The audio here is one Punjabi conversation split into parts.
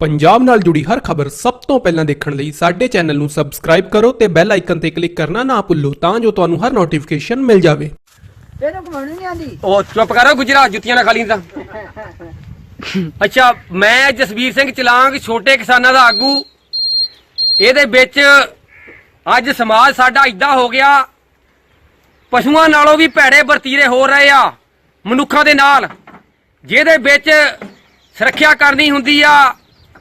ਪੰਜਾਬ ਨਾਲ ਜੁੜੀ ਹਰ ਖਬਰ ਸਭ ਤੋਂ ਪਹਿਲਾਂ ਦੇਖਣ ਲਈ ਸਾਡੇ ਚੈਨਲ ਨੂੰ ਸਬਸਕ੍ਰਾਈਬ ਕਰੋ ਤੇ ਬੈਲ ਆਈਕਨ ਤੇ ਕਲਿੱਕ ਕਰਨਾ ਨਾ ਭੁੱਲੋ ਤਾਂ ਜੋ ਤੁਹਾਨੂੰ ਹਰ ਨੋਟੀਫਿਕੇਸ਼ਨ ਮਿਲ ਜਾਵੇ। ਇਹਨੂੰ ਘੁਮਾਉਣੀ ਨਹੀਂ ਆਂਦੀ ਉਹ ਚੁੱਪ ਕਰੋ ਗੁਜਰਾ ਜੁੱਤੀਆਂ ਨਾ ਖਾਲੀ ਤਾਂ। ਅੱਛਾ ਮੈਂ ਜਸਵੀਰ ਸਿੰਘ ਚਲਾਂਗ ਛੋਟੇ ਕਿਸਾਨਾਂ ਦਾ ਆਗੂ। ਇਹਦੇ ਵਿੱਚ ਅੱਜ ਸਮਾਜ ਸਾਡਾ ਇਦਾਂ ਹੋ ਗਿਆ। ਪਸ਼ੂਆਂ ਨਾਲੋਂ ਵੀ ਭੈੜੇ ਵਰਤੀਰੇ ਹੋ ਰਹੇ ਆ ਮਨੁੱਖਾਂ ਦੇ ਨਾਲ। ਜਿਹਦੇ ਵਿੱਚ ਸੁਰੱਖਿਆ ਕਰਨੀ ਹੁੰਦੀ ਆ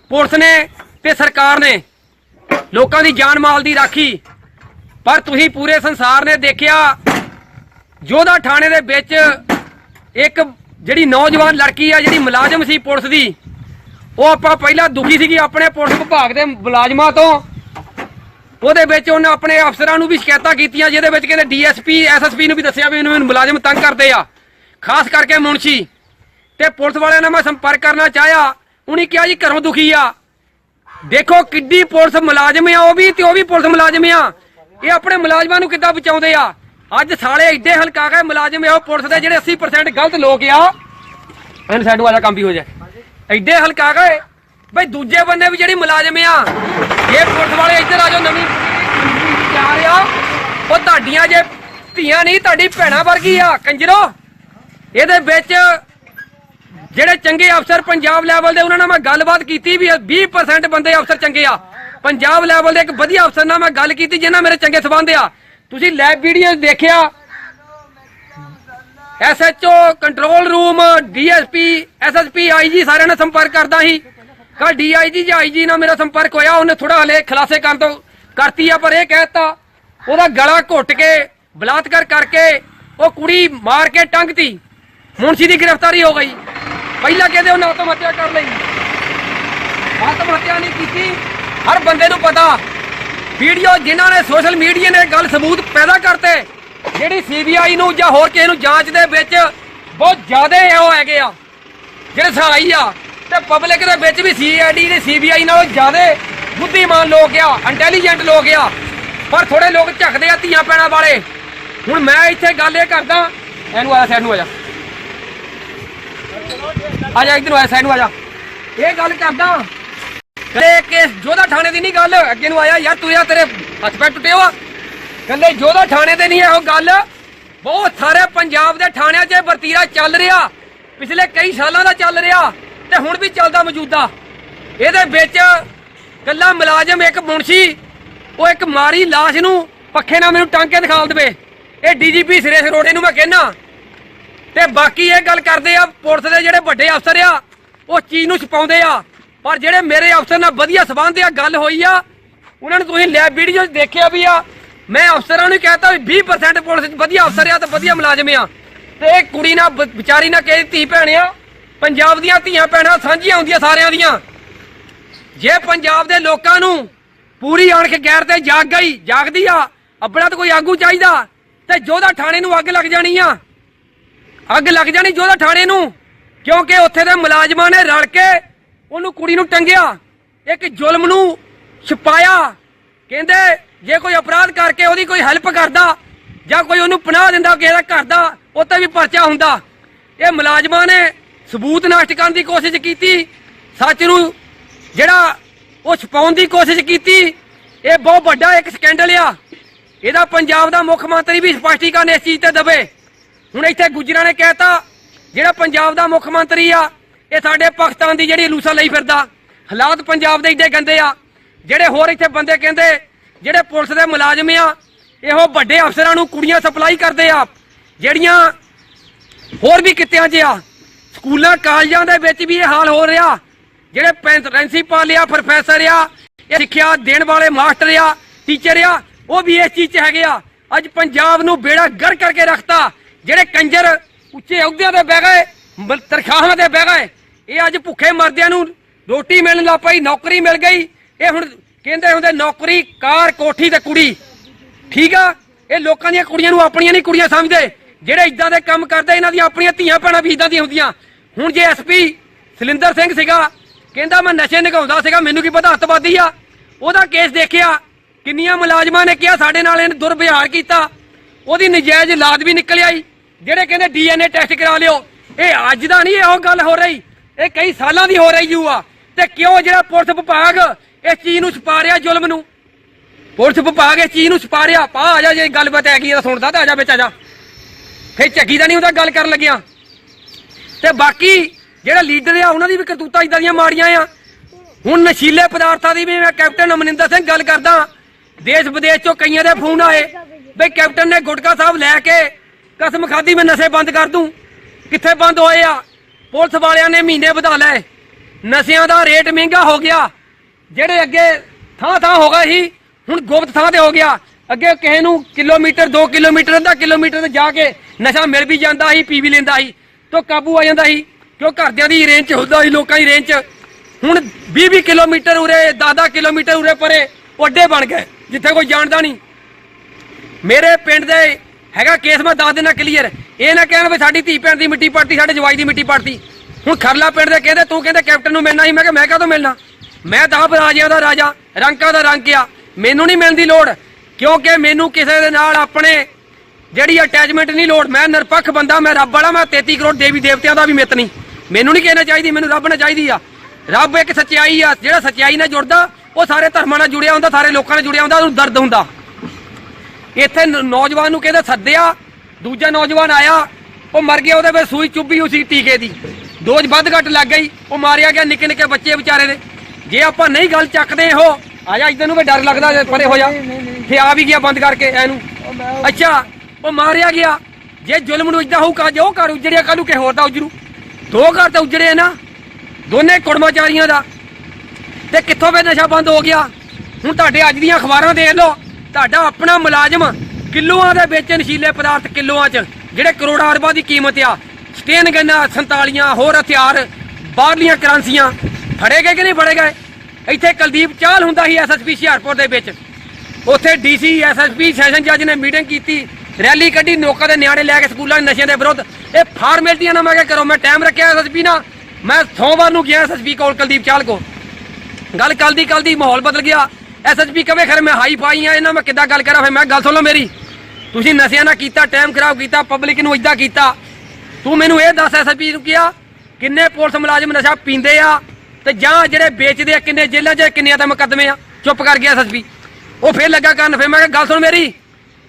ਪੁਲਿਸ ਨੇ ਤੇ ਸਰਕਾਰ ਨੇ ਲੋਕਾਂ ਦੀ ਜਾਨ ਮਾਲ ਦੀ ਰਾਖੀ। ਪਰ ਤੁਸੀਂ ਪੂਰੇ ਸੰਸਾਰ ਨੇ ਦੇਖਿਆ, ਜੋਧਾ ਥਾਣੇ ਦੇ ਵਿੱਚ ਇੱਕ ਜਿਹੜੀ ਨੌਜਵਾਨ ਲੜਕੀ ਆ, ਜਿਹੜੀ ਮੁਲਾਜ਼ਮ ਸੀ ਪੁਲਿਸ ਦੀ, ਉਹ ਆਪਾਂ ਪਹਿਲਾਂ ਦੁਖੀ ਸੀਗੀ ਆਪਣੇ ਪੁਲਿਸ ਵਿਭਾਗ ਦੇ ਮੁਲਾਜ਼ਮਾਂ ਤੋਂ। ਉਹਦੇ ਵਿੱਚ ਉਹਨੇ ਆਪਣੇ ਅਫਸਰਾਂ ਨੂੰ ਵੀ ਸ਼ਿਕਾਇਤਾਂ ਕੀਤੀਆਂ, ਜਿਹਦੇ ਵਿੱਚ ਕਹਿੰਦੇ ਡੀਐਸਪੀ, ਐਸਐਸਪੀ ਨੂੰ ਵੀ ਦੱਸਿਆ ਵੀ ਇਹਨੂੰ ਇਹਨੂੰ ਮੁਲਾਜ਼ਮ ਤੰਗ ਕਰਦੇ ਆ। ਖਾਸ ਕਰਕੇ ਮੁਨਸ਼ੀ। ਤੇ ਪੁਲਿਸ ਵਾਲਿਆਂ ਨਾਲ ਮੈਂ ਸੰਪਰਕ ਕਰਨਾ ਚਾਹਿਆ ਉਹਨੇ ਕਿਹਾ ਜੀ ਘਰੋਂ ਦੁਖੀ ਆ। ਦੇਖੋ ਕਿੱਡੀ ਪੁਲਿਸ ਮੁਲਾਜ਼ਮ ਆ, ਉਹ ਵੀ ਤੇ ਉਹ ਵੀ ਪੁਲਿਸ ਮੁਲਾਜ਼ਮ ਆ। ਇਹ ਆਪਣੇ ਮੁਲਾਜ਼ਮਾਂ ਨੂੰ ਕਿੱਦਾਂ ਬਚਾਉਂਦੇ ਆ? ਅੱਜ ਸਾਲੇ ਏਡੇ ਹਲਕਾ ਗਏ ਮੁਲਾਜ਼ਮ ਆ, ਉਹ ਪੁਲਿਸ ਦੇ ਜਿਹੜੇ 80% ਗਲਤ ਲੋਕ ਆ। ਇਹਨਾਂ ਸਾਈਡ ਵਾਲਾ ਕੰਮ ਵੀ ਹੋ ਜਾਏ। ਏਡੇ ਹਲਕਾ ਗਏ ਬਈ ਦੂਜੇ ਬੰਦੇ ਵੀ ਜਿਹੜੀ ਮੁਲਾਜ਼ਮ ਆ, ਇਹ ਪੁਲਿਸ ਵਾਲੇ ਇੱਧਰ ਆ ਜਾਓ ਨਵੀਂ। ਚਾਰ ਆ? ਉਹ ਤੁਹਾਡੀਆਂ ਜੇ ਧੀਆਂ ਨਹੀਂ, ਤੁਹਾਡੀ ਭੈਣਾਂ ਵਰਗੀ ਆ, ਕੰਜਰੋ। ਇਹਦੇ ਵਿੱਚ ਜਿਹੜੇ ਚੰਗੇ ਅਫਸਰ ਪੰਜਾਬ ਲੈਵਲ ਦੇ, ਉਹਨਾਂ ਨਾਲ ਮੈਂ ਗੱਲਬਾਤ ਕੀਤੀ ਵੀ 20% ਬੰਦੇ ਅਫਸਰ ਚੰਗੇ ਆ। ਪੰਜਾਬ ਲੈਵਲ ਦੇ ਇੱਕ ਵਧੀਆ ਅਫਸਰ ਨਾਲ ਮੈਂ ਗੱਲ ਕੀਤੀ ਜਿਹਨਾਂ ਮੇਰੇ ਚੰਗੇ ਸਬੰਧ ਆ। ਤੁਸੀਂ ਲੈਬ ਵੀਡੀਓ ਦੇਖਿਆ? SHO control room DSP SSP IG ਸਾਰਿਆਂ ਨਾਲ ਸੰਪਰਕ ਕਰਦਾ ਸੀ। ਕੱਲ ਡੀਆਈਜੀ ਜਾਂ ਆਈਜੀ ਨਾਲ ਮੇਰਾ ਸੰਪਰਕ ਹੋਇਆ, ਉਹਨੇ ਥੋੜਾ ਹਲੇ ਖਲਾਸੇ ਕਰਨ ਤੋਂ ਕਰਤੀ ਆ, ਪਰ ਇਹ ਕਹਿਤਾ ਉਹਦਾ ਗਲਾ ਘੁੱਟ ਕੇ ਬਲਾਤਕਾਰ ਕਰਕੇ ਉਹ ਕੁੜੀ ਮਾਰ ਕੇ ਟੰਗਤੀ ਮੁਨਸ਼ੀ ਦੀ ਗ੍ਰਿਫਤਾਰੀ ਹੋ ਗਈ। ਪਹਿਲਾਂ ਕਹਿੰਦੇ ਉਹਨੇ ਆਤਮ ਹੱਤਿਆ ਕਰ ਲਈ। ਆਤਮ ਹੱਤਿਆ ਨਹੀਂ ਕੀਤੀ। ਹਰ ਬੰਦੇ ਨੂੰ ਪਤਾ, ਵੀਡੀਓ ਜਿਨ੍ਹਾਂ ਨੇ ਸੋਸ਼ਲ ਮੀਡੀਆ ਨੇ ਗੱਲ ਸਬੂਤ ਪੈਦਾ ਕਰਤੇ, ਜਿਹੜੀ ਸੀਬੀਆਈ ਨੂੰ ਜਾਂ ਹੋਰ ਕਿਸੇ ਨੂੰ ਜਾਂਚ ਦੇ ਵਿੱਚ ਬਹੁਤ ਜ਼ਿਆਦਾ ਉਹ ਹੈਗੇ ਆ, ਜਿਹੜੇ ਸਹਾਈ ਆ, ਤੇ ਪਬਲਿਕ ਦੇ ਵਿੱਚ ਵੀ ਸੀਆਈਡੀ ਤੇ ਸੀਬੀਆਈ ਨਾਲੋਂ ਜ਼ਿਆਦਾ ਬੁੱਧੀਮਾਨ ਲੋਕ ਆ ਇੰਟੈਲੀਜੈਂਟ ਲੋਕ ਆ, ਪਰ ਥੋੜੇ ਲੋਕ ਝੱਕਦੇ ਆ ਧੀਆਂ ਪੈਣਾ ਵਾਲੇ। ਹੁਣ ਮੈਂ ਇੱਥੇ ਗੱਲ ਇਹ ਕਰਦਾ, ਇਹਨੂੰ ਆ ਸੈਨੂੰ ਨੂੰ ਆ ਜਾ। ਆ ਜਾ ਇੱਧਰ ਆ ਸਾਈਡ ਨੂੰ ਆ ਜਾ। ਇਹ ਗੱਲ ਕਰਦਾ। ਕਦੇ ਕਿ ਜੋਧਾ ਥਾਣੇ ਦੀ ਨਹੀਂ ਗੱਲ ਅੱਗੇ ਨੂੰ ਆਇਆ ਯਾਰ ਤੁਰਿਆ ਤੇਰੇ ਹੱਥ ਪੈ ਟੁੱਟੇ ਹੋ। ਕਹਿੰਦੇ ਜੋਧਾ ਥਾਣੇ ਦੇ ਨਹੀਂ ਇਹੋ ਗੱਲ। ਬਹੁਤ ਸਾਰੇ ਪੰਜਾਬ ਦੇ ਥਾਣਿਆਂ 'ਚ ਵਰਤੀਰਾ ਚੱਲ ਰਿਹਾ। ਪਿਛਲੇ ਕਈ ਸਾਲਾਂ ਦਾ ਚੱਲ ਰਿਹਾ ਤੇ ਹੁਣ ਵੀ ਚੱਲਦਾ ਮੌਜੂਦਾ। ਇਹਦੇ ਵਿੱਚ ਕੱਲਾ ਮੁਲਾਜ਼ਮ ਇੱਕ ਮੁਨਸ਼ੀ ਉਹ ਇੱਕ ਮਾਰੀ ਲਾਸ਼ ਨੂੰ ਪੱਖੇ ਨਾਲ ਮੈਨੂੰ ਟੰਗ ਕੇ ਦਿਖਾ ਦੇਵੇ। ਇਹ ਡੀਜੀਪੀ ਸਿਰੇ ਸਰੋੜੇ ਨੂੰ ਮੈਂ ਕਹਿਣਾ ਤੇ ਬਾਕੀ ਇਹ ਗੱਲ ਕਰਦੇ ਆ, ਪੁਲਿਸ ਦੇ ਜਿਹੜੇ ਵੱਡੇ ਅਫਸਰ ਆ, ਉਹ ਚੀਜ਼ ਨੂੰ ਛਪਾਉਂਦੇ ਆ। ਪਰ ਜਿਹੜੇ ਮੇਰੇ ਅਫਸਰ ਨਾਲ ਵਧੀਆ ਸਬੰਧ ਆ, ਗੱਲ ਹੋਈ ਆ, ਉਹਨਾਂ ਨੂੰ ਤੁਸੀਂ ਲੈਬ ਵੀਡੀਓ ਦੇਖਿਆ ਵੀ ਆ। ਮੈਂ ਅਫਸਰਾਂ ਨੂੰ ਕਹਤਾ ਵੀ 20% ਪੁਲਿਸ 'ਚ ਵਧੀਆ ਅਫਸਰ ਆ ਤੇ ਵਧੀਆ ਮੁਲਾਜ਼ਮ ਆ। ਤੇ ਇਹ ਕੁੜੀ ਨਾਲ ਵਿਚਾਰੀ ਨਾਲ ਕਿਹਦੀ ਧੀ ਭੈਣ ਆ? ਪੰਜਾਬ ਦੀਆਂ ਧੀਆਂ ਭੈਣਾਂ ਸਾਂਝੀਆਂ ਹੁੰਦੀਆਂ ਸਾਰਿਆਂ ਦੀਆਂ। ਜੇ ਪੰਜਾਬ ਦੇ ਲੋਕਾਂ ਨੂੰ ਪੂਰੀ ਅਣਖ ਗੈਰ ਤੇ ਜਾਗ ਗਈ, ਜਾਗਦੀ ਆ, ਆਪਣਾ ਤਾਂ ਕੋਈ ਆਗੂ ਚਾਹੀਦਾ, ਤੇ ਜੋਧਾ ਥਾਣੇ ਨੂੰ ਅੱਗ ਲੱਗ ਜਾਣੀ ਆ। ਅੱਗ ਲੱਗ ਜਾਣੀ ਜੋਧਾ ਥਾਣੇ ਨੂੰ। ਕਿਉਂਕਿ ਉੱਥੇ ਦੇ ਮੁਲਾਜ਼ਮਾਂ ਨੇ ਰਲ ਕੇ ਉਹਨੂੰ ਕੁੜੀ ਨੂੰ ਟੰਗਿਆ, ਇੱਕ ਜ਼ੁਲਮ ਨੂੰ ਛੁਪਾਇਆ। ਕਹਿੰਦੇ ਜੇ ਕੋਈ ਅਪਰਾਧ ਕਰਕੇ ਉਹਦੀ ਕੋਈ ਹੈਲਪ ਕਰਦਾ ਜਾਂ ਕੋਈ ਉਹਨੂੰ ਪਨਾਹ ਦਿੰਦਾ, ਕਿਸੇ ਦਾ ਘਰ ਦਾ ਉੱਤੇ ਵੀ ਪਰਚਾ ਹੁੰਦਾ। ਇਹ ਮੁਲਾਜ਼ਮਾਂ ਨੇ ਸਬੂਤ ਨਸ਼ਟ ਕਰਨ ਦੀ ਕੋਸ਼ਿਸ਼ ਕੀਤੀ। ਸੱਚ ਨੂੰ ਜਿਹੜਾ ਉਹ ਛਪਾਉਣ ਦੀ ਕੋਸ਼ਿਸ਼ ਕੀਤੀ, ਇਹ ਬਹੁਤ ਵੱਡਾ ਇੱਕ ਸਕੈਂਡਲ ਆ। ਇਹਦਾ ਪੰਜਾਬ ਦਾ ਮੁੱਖ ਮੰਤਰੀ ਵੀ ਸਪਸ਼ਟੀਕਰਨ ਇਸ ਚੀਜ਼ ਤੇ ਦਵੇ। ਹੁਣ ਇੱਥੇ ਗੁਜਰਾਂ ਨੇ ਕਹਿਤਾ, ਜਿਹੜਾ ਪੰਜਾਬ ਦਾ ਮੁੱਖ ਮੰਤਰੀ ਆ, ਇਹ ਸਾਡੇ ਪਾਕਿਸਤਾਨ ਦੀ ਜਿਹੜੀ ਲੂਸਾ ਲਈ ਫਿਰਦਾ। ਹਾਲਾਤ ਪੰਜਾਬ ਦੇ ਏਡੇ ਗੰਦੇ ਆ। ਜਿਹੜੇ ਹੋਰ ਇੱਥੇ ਬੰਦੇ ਕਹਿੰਦੇ, ਜਿਹੜੇ ਪੁਲਿਸ ਦੇ ਮੁਲਾਜ਼ਮ ਆ, ਇਹੋ ਵੱਡੇ ਅਫਸਰਾਂ ਨੂੰ ਕੁੜੀਆਂ ਸਪਲਾਈ ਕਰਦੇ ਆ। ਜਿਹੜੀਆਂ ਹੋਰ ਵੀ ਕਿੱਤਿਆਂ 'ਚ ਆ। ਸਕੂਲਾਂ, ਕਾਲਜਾਂ ਦੇ ਵਿੱਚ ਵੀ ਇਹ ਹਾਲ ਹੋ ਰਿਹਾ। ਜਿਹੜੇ ਪ੍ਰਿੰਸੀਪਲ ਆ, ਪ੍ਰੋਫੈਸਰ ਆ, ਇਹ ਸਿੱਖਿਆ ਦੇਣ ਵਾਲੇ ਮਾਸਟਰ ਆ, ਟੀਚਰ ਆ, ਉਹ ਵੀ ਇਸ ਚੀਜ਼ 'ਚ ਹੈਗੇ ਆ। ਅੱਜ ਪੰਜਾਬ ਨੂੰ ਬੇੜਾ ਗਰ ਕਰਕੇ ਰੱਖਤਾ। ਜਿਹੜੇ ਕੰਜਰ ਉੱਚੇ ਅਹੁਦਿਆਂ ਤੇ ਬਹਿ ਗਏ ਤਰਖਾਹਾਂ ਤੇ ਬਹਿ ਗਏ, ਇਹ ਅੱਜ ਭੁੱਖੇ ਮਰਦਿਆਂ ਨੂੰ ਰੋਟੀ ਮਿਲਣ ਲੱਗ ਪਈ, ਨੌਕਰੀ ਮਿਲ ਗਈ। ਇਹ ਹੁਣ ਕਹਿੰਦੇ ਹੁੰਦੇ ਨੌਕਰੀ, ਕਾਰ, ਕੋਠੀ ਤੇ ਕੁੜੀ। ਠੀਕ ਆ? ਇਹ ਲੋਕਾਂ ਦੀਆਂ ਕੁੜੀਆਂ ਨੂੰ ਆਪਣੀਆਂ ਨਹੀਂ ਕੁੜੀਆਂ ਸਮਝਦੇ। ਜਿਹੜੇ ਇਦਾਂ ਦੇ ਕੰਮ ਕਰਦੇ, ਇਹਨਾਂ ਦੀਆਂ ਆਪਣੀਆਂ ਧੀਆਂ ਭੈਣਾਂ ਵੀ ਇਦਾਂ ਦੀਆਂ ਹੁੰਦੀਆਂ। ਹੁਣ ਜੇ ਐਸਪੀ ਸਲਿੰਦਰ ਸਿੰਘ ਸੀਗਾ, ਕਹਿੰਦਾ ਮੈਂ ਨਸ਼ੇ ਨਿਗਾਉਂਦਾ ਸੀਗਾ, ਮੈਨੂੰ ਕੀ ਪਤਾ ਹੱਤਵਾਦੀ ਆ? ਉਹਦਾ ਕੇਸ ਦੇਖਿਆ, ਕਿੰਨੀਆਂ ਮੁਲਾਜ਼ਮਾਂ ਨੇ ਕਿਹਾ ਸਾਡੇ ਨਾਲ ਇਹਨੇ ਦੁਰਵਿਹਾਰ ਕੀਤਾ। ਉਹਦੀ ਨਜਾਇਜ਼ ਲਾਦ ਵੀ ਨਿਕਲ ਆਈ। ਜਿਹੜੇ ਕਹਿੰਦੇ ਡੀਐਨਏ ਟੈਸਟ ਕਰਾ ਲਿਓ। ਇਹ ਅੱਜ ਦਾ ਨਹੀਂ ਇਹੋ ਗੱਲ ਹੋ ਰਹੀ। ਇਹ ਕਈ ਸਾਲਾਂ ਦੀ ਹੋ ਰਹੀ ਆ। ਤੇ ਕਿਉਂ ਜਿਹੜਾ ਪੁਲਿਸ ਵਿਭਾਗ ਇਸ ਚੀਜ਼ ਨੂੰ ਛੁਪਾ ਰਿਹਾ ਜ਼ੁਲਮ ਨੂੰ? ਪੁਲਿਸ ਵਿਭਾਗ ਇਸ ਚੀਜ਼ ਨੂੰ ਛੁਪਾ ਰਿਹਾ ਪਾ, ਆ ਜਾ ਜੇ ਗੱਲਬਾਤ ਹੈਗੀ ਆ ਸੁਣਦਾ ਤਾਂ ਆ ਜਾ ਵਿੱਚ, ਆ ਜਾ। ਫੇਰ ਝੱਗੀ ਦਾ ਨਹੀਂ ਹੁੰਦਾ ਗੱਲ ਕਰਨ ਲੱਗਿਆ। ਤੇ ਬਾਕੀ ਜਿਹੜਾ ਲੀਡਰ ਆ, ਉਹਨਾਂ ਦੀ ਵੀ ਕਰਤੂਤਾਂ ਇਦਾਂ ਦੀਆਂ ਮਾੜੀਆਂ ਆ। ਹੁਣ ਨਸ਼ੀਲੇ ਪਦਾਰਥਾਂ ਦੀ ਵੀ ਮੈਂ ਕੈਪਟਨ ਅਮਰਿੰਦਰ ਸਿੰਘ ਗੱਲ ਕਰਦਾ। ਦੇਸ਼ ਵਿਦੇਸ਼ ਚੋਂ ਕਈਆਂ ਦੇ ਫੋਨ ਆਏ। ਬਈ ਕੈਪਟਨ ਨੇ ਗੁਟਕਾ ਸਾਹਿਬ ਲੈ ਕੇ ਕਸਮ ਖਾਦੀ ਮੈਂ ਨਸ਼ੇ ਬੰਦ ਕਰ ਦੂੰ। ਕਿੱਥੇ ਬੰਦ ਹੋਏ ਆ? ਪੁਲਿਸ ਵਾਲਿਆਂ ਨੇ ਮਹੀਨੇ ਵਧਾ ਲਏ। ਨਸ਼ਿਆਂ ਦਾ ਰੇਟ ਮਹਿੰਗਾ ਹੋ ਗਿਆ। ਜਿਹੜੇ ਅੱਗੇ ਥਾਂ ਥਾਂ ਹੋ ਗਏ ਸੀ, ਹੁਣ ਗੁਪਤ ਥਾਂ ਤੇ ਹੋ ਗਿਆ। ਅੱਗੇ ਕਿਸੇ ਨੂੰ ਕਿਲੋਮੀਟਰ 2 ਕਿਲੋਮੀਟਰ, ਅੱਧਾ ਕਿਲੋਮੀਟਰ ਤੇ ਜਾ ਕੇ ਨਸ਼ਾ ਮਿਲ ਵੀ ਜਾਂਦਾ ਸੀ, ਪੀ ਵੀ ਲੈਂਦਾ ਸੀ। ਤੋਂ ਕਾਬੂ ਆ ਜਾਂਦਾ ਸੀ ਕਿਉਂ ਘਰਦਿਆਂ ਦੀ ਰੇਂਜ 'ਚ ਹੁੰਦਾ ਸੀ, ਲੋਕਾਂ ਦੀ ਰੇਂਜ 'ਚ। ਹੁਣ 20-20 ਕਿਲੋਮੀਟਰ ਉਰੇ 10-10 ਕਿਲੋਮੀਟਰ ਉਰੇ ਪਰੇ ਓਡੇ ਬਣ ਗਏ, ਜਿੱਥੇ ਕੋਈ ਜਾਣਦਾ ਨਹੀਂ। ਮੇਰੇ ਪਿੰਡ ਦੇ ਹੈਗਾ ਕੇਸ, ਮੈਂ ਦੱਸ ਦਿੰਦਾ ਕਲੀਅਰ ਇਹ ਨਾ ਕਹਿਣ ਵੀ ਸਾਡੀ ਧੀ ਭੈਣ ਦੀ ਮਿੱਟੀ ਪੜਤੀ, ਸਾਡੇ ਜਵਾਈ ਦੀ ਮਿੱਟੀ ਪੜਤੀ। ਹੁਣ ਖਰਲਾ ਪਿੰਡ ਦੇ ਕਹਿੰਦੇ, ਤੂੰ ਕਹਿੰਦੇ ਕੈਪਟਨ ਨੂੰ ਮਿਲਣਾ ਸੀ। ਮੈਂ ਕਿਹਾ, ਮੈਂ ਕਾਹਤੋਂ ਮਿਲਣਾ? ਮੈਂ ਤਾਂ ਆਪ ਰਾਜਿਆਂ ਦਾ ਰਾਜਾ, ਰੰਕਾਂ ਦਾ ਰੰਗ ਆ। ਮੈਨੂੰ ਨਹੀਂ ਮਿਲਦੀ ਲੋੜ, ਕਿਉਂਕਿ ਮੈਨੂੰ ਕਿਸੇ ਦੇ ਨਾਲ ਆਪਣੇ ਜਿਹੜੀ ਅਟੈਚਮੈਂਟ ਨਹੀਂ ਲੋੜ। ਮੈਂ ਨਿਰਪੱਖ ਬੰਦਾ, ਮੈਂ ਰੱਬ ਵਾਲਾ, ਮੈਂ 33 ਕਰੋੜ ਦੇਵੀ ਦੇਵਤਿਆਂ ਦਾ ਵੀ ਮਿੱਤ ਨਹੀਂ। ਮੈਨੂੰ ਨਹੀਂ ਕਹਿਣਾ ਚਾਹੀਦੀ, ਮੈਨੂੰ ਰੱਬ ਨਾਲ ਚਾਹੀਦੀ ਆ। ਰੱਬ ਇੱਕ ਸੱਚਾਈ ਆ, ਜਿਹੜਾ ਸੱਚਾਈ ਨਾਲ ਜੁੜਦਾ, ਉਹ ਸਾਰੇ ਧਰਮਾਂ ਨਾਲ ਜੁੜਿਆ ਹੁੰਦਾ, ਸਾਰੇ ਲੋਕਾਂ ਨਾਲ ਜੁੜਿਆ ਹੁੰਦਾ, ਉਹਨੂੰ ਦਰਦ ਹੁੰਦਾ। ਇੱਥੇ ਨੌਜਵਾਨ ਨੂੰ ਕਹਿੰਦੇ ਸੱਦਿਆ ਦੂਜਾ ਨੌਜਵਾਨ ਆਇਆ ਉਹ ਮਰ ਗਿਆ ਉਹਦੇ ਵਿੱਚ ਸੂਈ ਚੁੱਭੀ ਉਸੀ ਟੀਕੇ ਦੀ। ਦੋਜ ਵੱਧ ਘੱਟ ਲੱਗ ਗਈ ਉਹ ਮਾਰਿਆ ਗਿਆ ਨਿੱਕੇ ਨਿੱਕੇ ਬੱਚੇ ਵਿਚਾਰੇ ਦੇ। ਜੇ ਆਪਾਂ ਨਹੀਂ ਗੱਲ ਚੱਕਦੇ ਉਹ ਆ ਜਾ ਇਦਾਂ ਨੂੰ ਵੀ ਡਰ ਲੱਗਦਾ ਜੇ ਪਰੇ ਹੋ ਜਾ। ਫੇ ਆ ਵੀ ਗਿਆ ਬੰਦ ਕਰਕੇ ਇਹਨੂੰ ਅੱਛਾ ਉਹ ਮਾਰਿਆ ਗਿਆ। ਜੇ ਜ਼ੁਲਮ ਨੂੰ ਇਦਾਂ ਹੋਊਗਾ ਜੋ ਘਰ ਉਜੜਿਆ ਕੱਲੂ ਕੇ ਹੋਰ ਦਾ ਉਜਰੂ? ਦੋ ਘਰ ਤਾਂ ਉਜੜੇ ਨਾ ਦੋਨੇ ਕੁੜਮਾਚਾਰੀਆਂ ਦਾ। ਤੇ ਕਿੱਥੋਂ ਵੇ ਨਸ਼ਾ ਬੰਦ ਹੋ ਗਿਆ? ਹੁਣ ਤੁਹਾਡੇ ਅੱਜ ਦੀਆਂ ਅਖਬਾਰਾਂ ਦੇਖ ਲਓ। ਤੁਹਾਡਾ ਆਪਣਾ ਮੁਲਾਜ਼ਮ ਕਿਲੋਆਂ ਦੇ ਵਿੱਚ ਨਸ਼ੀਲੇ ਪਦਾਰਥ ਕਿਲੋਆਂ 'ਚ, ਜਿਹੜੇ ਕਰੋੜਾਂ ਅਰਬਾਂ ਦੀ ਕੀਮਤ ਆ। ਸਟੇਨ ਗੰਨਾ 47 ਹੋਰ ਹਥਿਆਰ, ਬਾਹਰਲੀਆਂ ਕਰੰਸੀਆਂ। ਫੜੇ ਗਏ ਕਿ ਨਹੀਂ ਫੜੇ ਗਏ ਇੱਥੇ ਕੁਲਦੀਪ ਚਾਲ ਹੁੰਦਾ ਸੀ ਐਸਐਸਪੀ ਹੁਸ਼ਿਆਰਪੁਰ ਦੇ ਵਿੱਚ। ਉੱਥੇ ਡੀਸੀ ਐਸਐਸਪੀ ਸੈਸ਼ਨ ਜੱਜ ਨੇ ਮੀਟਿੰਗ ਕੀਤੀ। ਰੈਲੀ ਕੱਢੀ ਲੋਕਾਂ ਦੇ ਨਿਆਣੇ ਲੈ ਕੇ ਸਕੂਲਾਂ ਨਸ਼ਿਆਂ ਦੇ ਵਿਰੁੱਧ। ਇਹ ਫਾਰਮੈਲਟੀਆਂ ਨਾ, ਮੈਂ ਕਿਹਾ ਕਰੋ, ਮੈਂ ਟਾਈਮ ਰੱਖਿਆ ਐਸਐਸਪੀ ਨਾਲ। ਮੈਂ ਸੋਮਵਾਰ ਨੂੰ ਗਿਆ ਐਸਐਸਪੀ ਕੋਲ ਕੁਲਦੀਪ ਚਾਲ ਕੋ ਗੱਲ ਕੱਲ ਦੀ ਕੱਲ ਦੀ, ਮਾਹੌਲ ਬਦਲ ਗਿਆ। ਐਸਐਸਪੀ ਕਵੇ, ਖਰੇ ਮੈਂ ਹਾਈ ਫਾਈ ਆ, ਇਹਨਾਂ ਮੈਂ ਕਿੱਦਾਂ ਗੱਲ ਕਰਾਂ? ਫਿਰ ਮੈਂ ਗੱਲ ਸੁਣ ਲਓ ਮੇਰੀ। ਤੁਸੀਂ ਨਸ਼ਿਆਂ ਨਾਲ ਕੀਤਾ ਟਾਈਮ ਖਰਾਬ ਕੀਤਾ ਪਬਲਿਕ ਨੂੰ ਇਦਾਂ ਕੀਤਾ। ਤੂੰ ਮੈਨੂੰ ਇਹ ਦੱਸ ਐਸਐਸਪੀ ਨੂੰ ਕਿਹਾ, ਕਿੰਨੇ ਪੁਲਿਸ ਮੁਲਾਜ਼ਮ ਨਸ਼ਾ ਪੀਂਦੇ ਆ? ਤੇ ਜਾਂ ਜਿਹੜੇ ਵੇਚਦੇ ਆ, ਕਿੰਨੇ ਜੇਲ੍ਹਾਂ 'ਚ ਕਿੰਨੇ ਤੇ ਮੁਕੱਦਮੇ ਆ? ਚੁੱਪ ਕਰ ਗਿਆ ਐਸਐਸਪੀ ਉਹ ਫੇਰ ਲੱਗਾ ਕਰਨ ਫੇਰ ਮੈਂ ਕਿਹਾ, ਗੱਲ ਸੁਣ ਮੇਰੀ।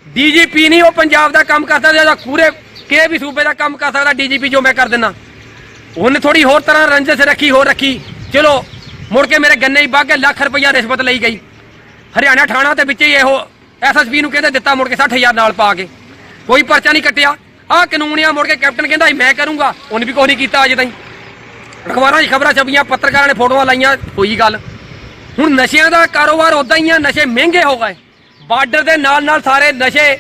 ਡੀਜੀਪੀ ਨਹੀਂ, ਉਹ ਪੰਜਾਬ ਦਾ ਕੰਮ ਕਰ ਸਕਦਾ ਜਾਂ ਪੂਰੇ ਕਿਸੇ ਵੀ ਸੂਬੇ ਦਾ ਕੰਮ ਕਰ ਸਕਦਾ ਡੀਜੀਪੀ ਜੋ ਮੈਂ ਕਰ ਦਿੰਦਾ। ਉਹਨੇ ਥੋੜੀ ਹੋਰ ਤਰ੍ਹਾਂ ਰੰਜਸ ਰੱਖੀ, ਹੋਰ ਰੱਖੀ। ਚਲੋ, ਮੁੜ ਕੇ ਮੇਰੇ ਗੰਨੇ ਹੀ ਬਾਗੇ ਲੱਖ ਰੁਪਈਆ ਰਿਸ਼ਵਤ ਲਈ ਗਈ। ਹਰਿਆਣਾ ਥਾਣਾ ਤੇ ਵਿੱਚ ਹੀ ਇਹੋ ਐਸਐਸਪੀ ਨੂੰ ਕਹਿੰਦੇ ਦਿੱਤਾ ਮੁੜ ਕੇ 60000 ਨਾਲ ਪਾ ਕੇ। ਕੋਈ ਪਰਚਾ ਨਹੀਂ ਕੱਟਿਆ। ਆਹ ਕਾਨੂੰਨ ਆ, ਮੁੜ ਕੇ ਕੈਪਟਨ ਕਹਿੰਦਾ ਮੈਂ ਕਰੂੰਗਾ। ਉਹਨੇ ਵੀ ਕੁਛ ਨਹੀਂ ਕੀਤਾ ਅਜੇ ਤਾਈਂ। ਅਖਬਾਰਾਂ 'ਚ ਖਬਰਾਂ ਛਪੀਆਂ, ਪੱਤਰਕਾਰਾਂ ਨੇ ਫੋਟੋਆਂ ਲਾਈਆਂ, ਹੋਈ ਗੱਲ। ਹੁਣ ਨਸ਼ਿਆਂ ਦਾ ਕਾਰੋਬਾਰ ਉਦਾਂ ਹੀ ਆ, ਨਸ਼ੇ ਮਹਿੰਗੇ ਹੋ ਗਏ। ਬਾਰਡਰ ਦੇ ਨਾਲ ਨਾਲ ਸਾਰੇ ਨਸ਼ੇ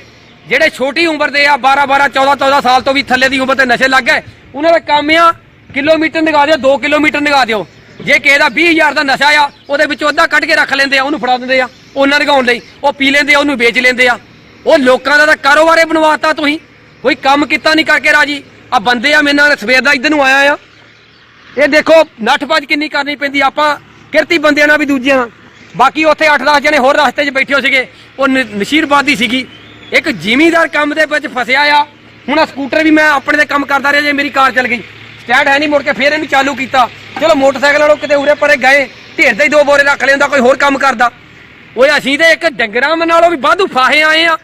ਜਿਹੜੇ ਛੋਟੀ ਉਮਰ ਦੇ ਆ 12 12 14 14 ਸਾਲ ਤੋਂ ਵੀ ਥੱਲੇ ਦੀ ਉਮਰ 'ਤੇ ਨਸ਼ੇ ਲੱਗ ਗਏ। ਉਹਨਾਂ ਦਾ ਕੰਮ ਆ, ਕਿਲੋਮੀਟਰ ਨਿਗਾ ਦਿਓ 2 ਕਿਲੋਮੀਟਰ ਨਿਗਾ ਦਿਓ। ਜੇ ਕਿਸੇ ਦਾ 20000 ਦਾ ਨਸ਼ਾ ਆ, ਉਹਦੇ ਵਿੱਚੋਂ ਅੱਧਾ ਕੱਢ ਕੇ ਰੱਖ ਲੈਂਦੇ ਆ, ਉਹਨੂੰ ਫੜਾ ਦਿੰਦੇ ਆ। ਉਹਨਾਂ ਨਿਗਾਉਣ ਲਈ। ਉਹ ਪੀ ਲੈਂਦੇ ਆ, ਉਹਨੂੰ ਵੇਚ ਲੈਂਦੇ ਆ। ਉਹ ਲੋਕਾਂ ਦਾ ਤਾਂ ਕਾਰੋਬਾਰੇ ਬਣਵਾਤਾ ਤੁਸੀਂ। ਕੋਈ ਕੰਮ ਕੀਤਾ ਨਹੀਂ ਕਰਕੇ ਰਾਜੀ। ਆ ਬੰਦੇ ਆ ਮੇਰੇ ਨਾਲ, ਸਵੇਰ ਦਾ ਇੱਧਰ ਨੂੰ ਆਇਆ ਆ। ਇਹ ਦੇਖੋ ਨੱਠ ਭੱਜ ਕਿੰਨੀ ਕਰਨੀ ਪੈਂਦੀ। ਆਪਾਂ ਕਿਰਤੀ ਬੰਦਿਆਂ ਨਾਲ ਵੀ ਦੂਜਿਆਂ ਨਾਲ। ਬਾਕੀ ਉੱਥੇ 8-10 ਜਣੇ ਹੋਰ ਰਸਤੇ 'ਚ ਬੈਠੇ ਹੋ ਸੀਗੇ। ਉਹ ਨਸ਼ੀਰਵਾਦੀ ਸੀਗੀ। ਇੱਕ ਜ਼ਿਮੀਦਾਰ ਕੰਮ ਦੇ ਵਿੱਚ ਫਸਿਆ ਆ। ਹੁਣ ਆ ਸਕੂਟਰ ਵੀ ਮੈਂ ਆਪਣੇ ਦੇ ਕੰਮ ਕਰਦਾ ਰਿਹਾ ਜੇ ਮੇਰੀ ਕਾਰ ਚੱਲ ਗਈ। ਸਟੈਂਡ ਹੈ ਨਹੀਂ ਮੁੜ ਕੇ, ਫੇਰ ਇਹਨੂੰ ਚਾਲੂ ਕੀਤਾ। ਚਲੋ ਮੋਟਰਸਾਈਕਲ ਵਾਲੋ ਕਿਤੇ ਉਰੇ ਪਰੇ ਗਏ। ਢੇਰ ਦੇ ਹੀ ਦੋ ਬੋਰੇ ਰੱਖ ਲੈਂਦਾ ਕੋਈ ਹੋਰ ਕੰਮ ਕਰਦਾ। ਓਏ ਅਸੀਂ ਤੇ ਇੱਕ ਡੰਗਰਾਂ ਨਾਲੋਂ ਵੀ ਵਾਧੂ ਫਾਹੇ ਆਏ ਆ।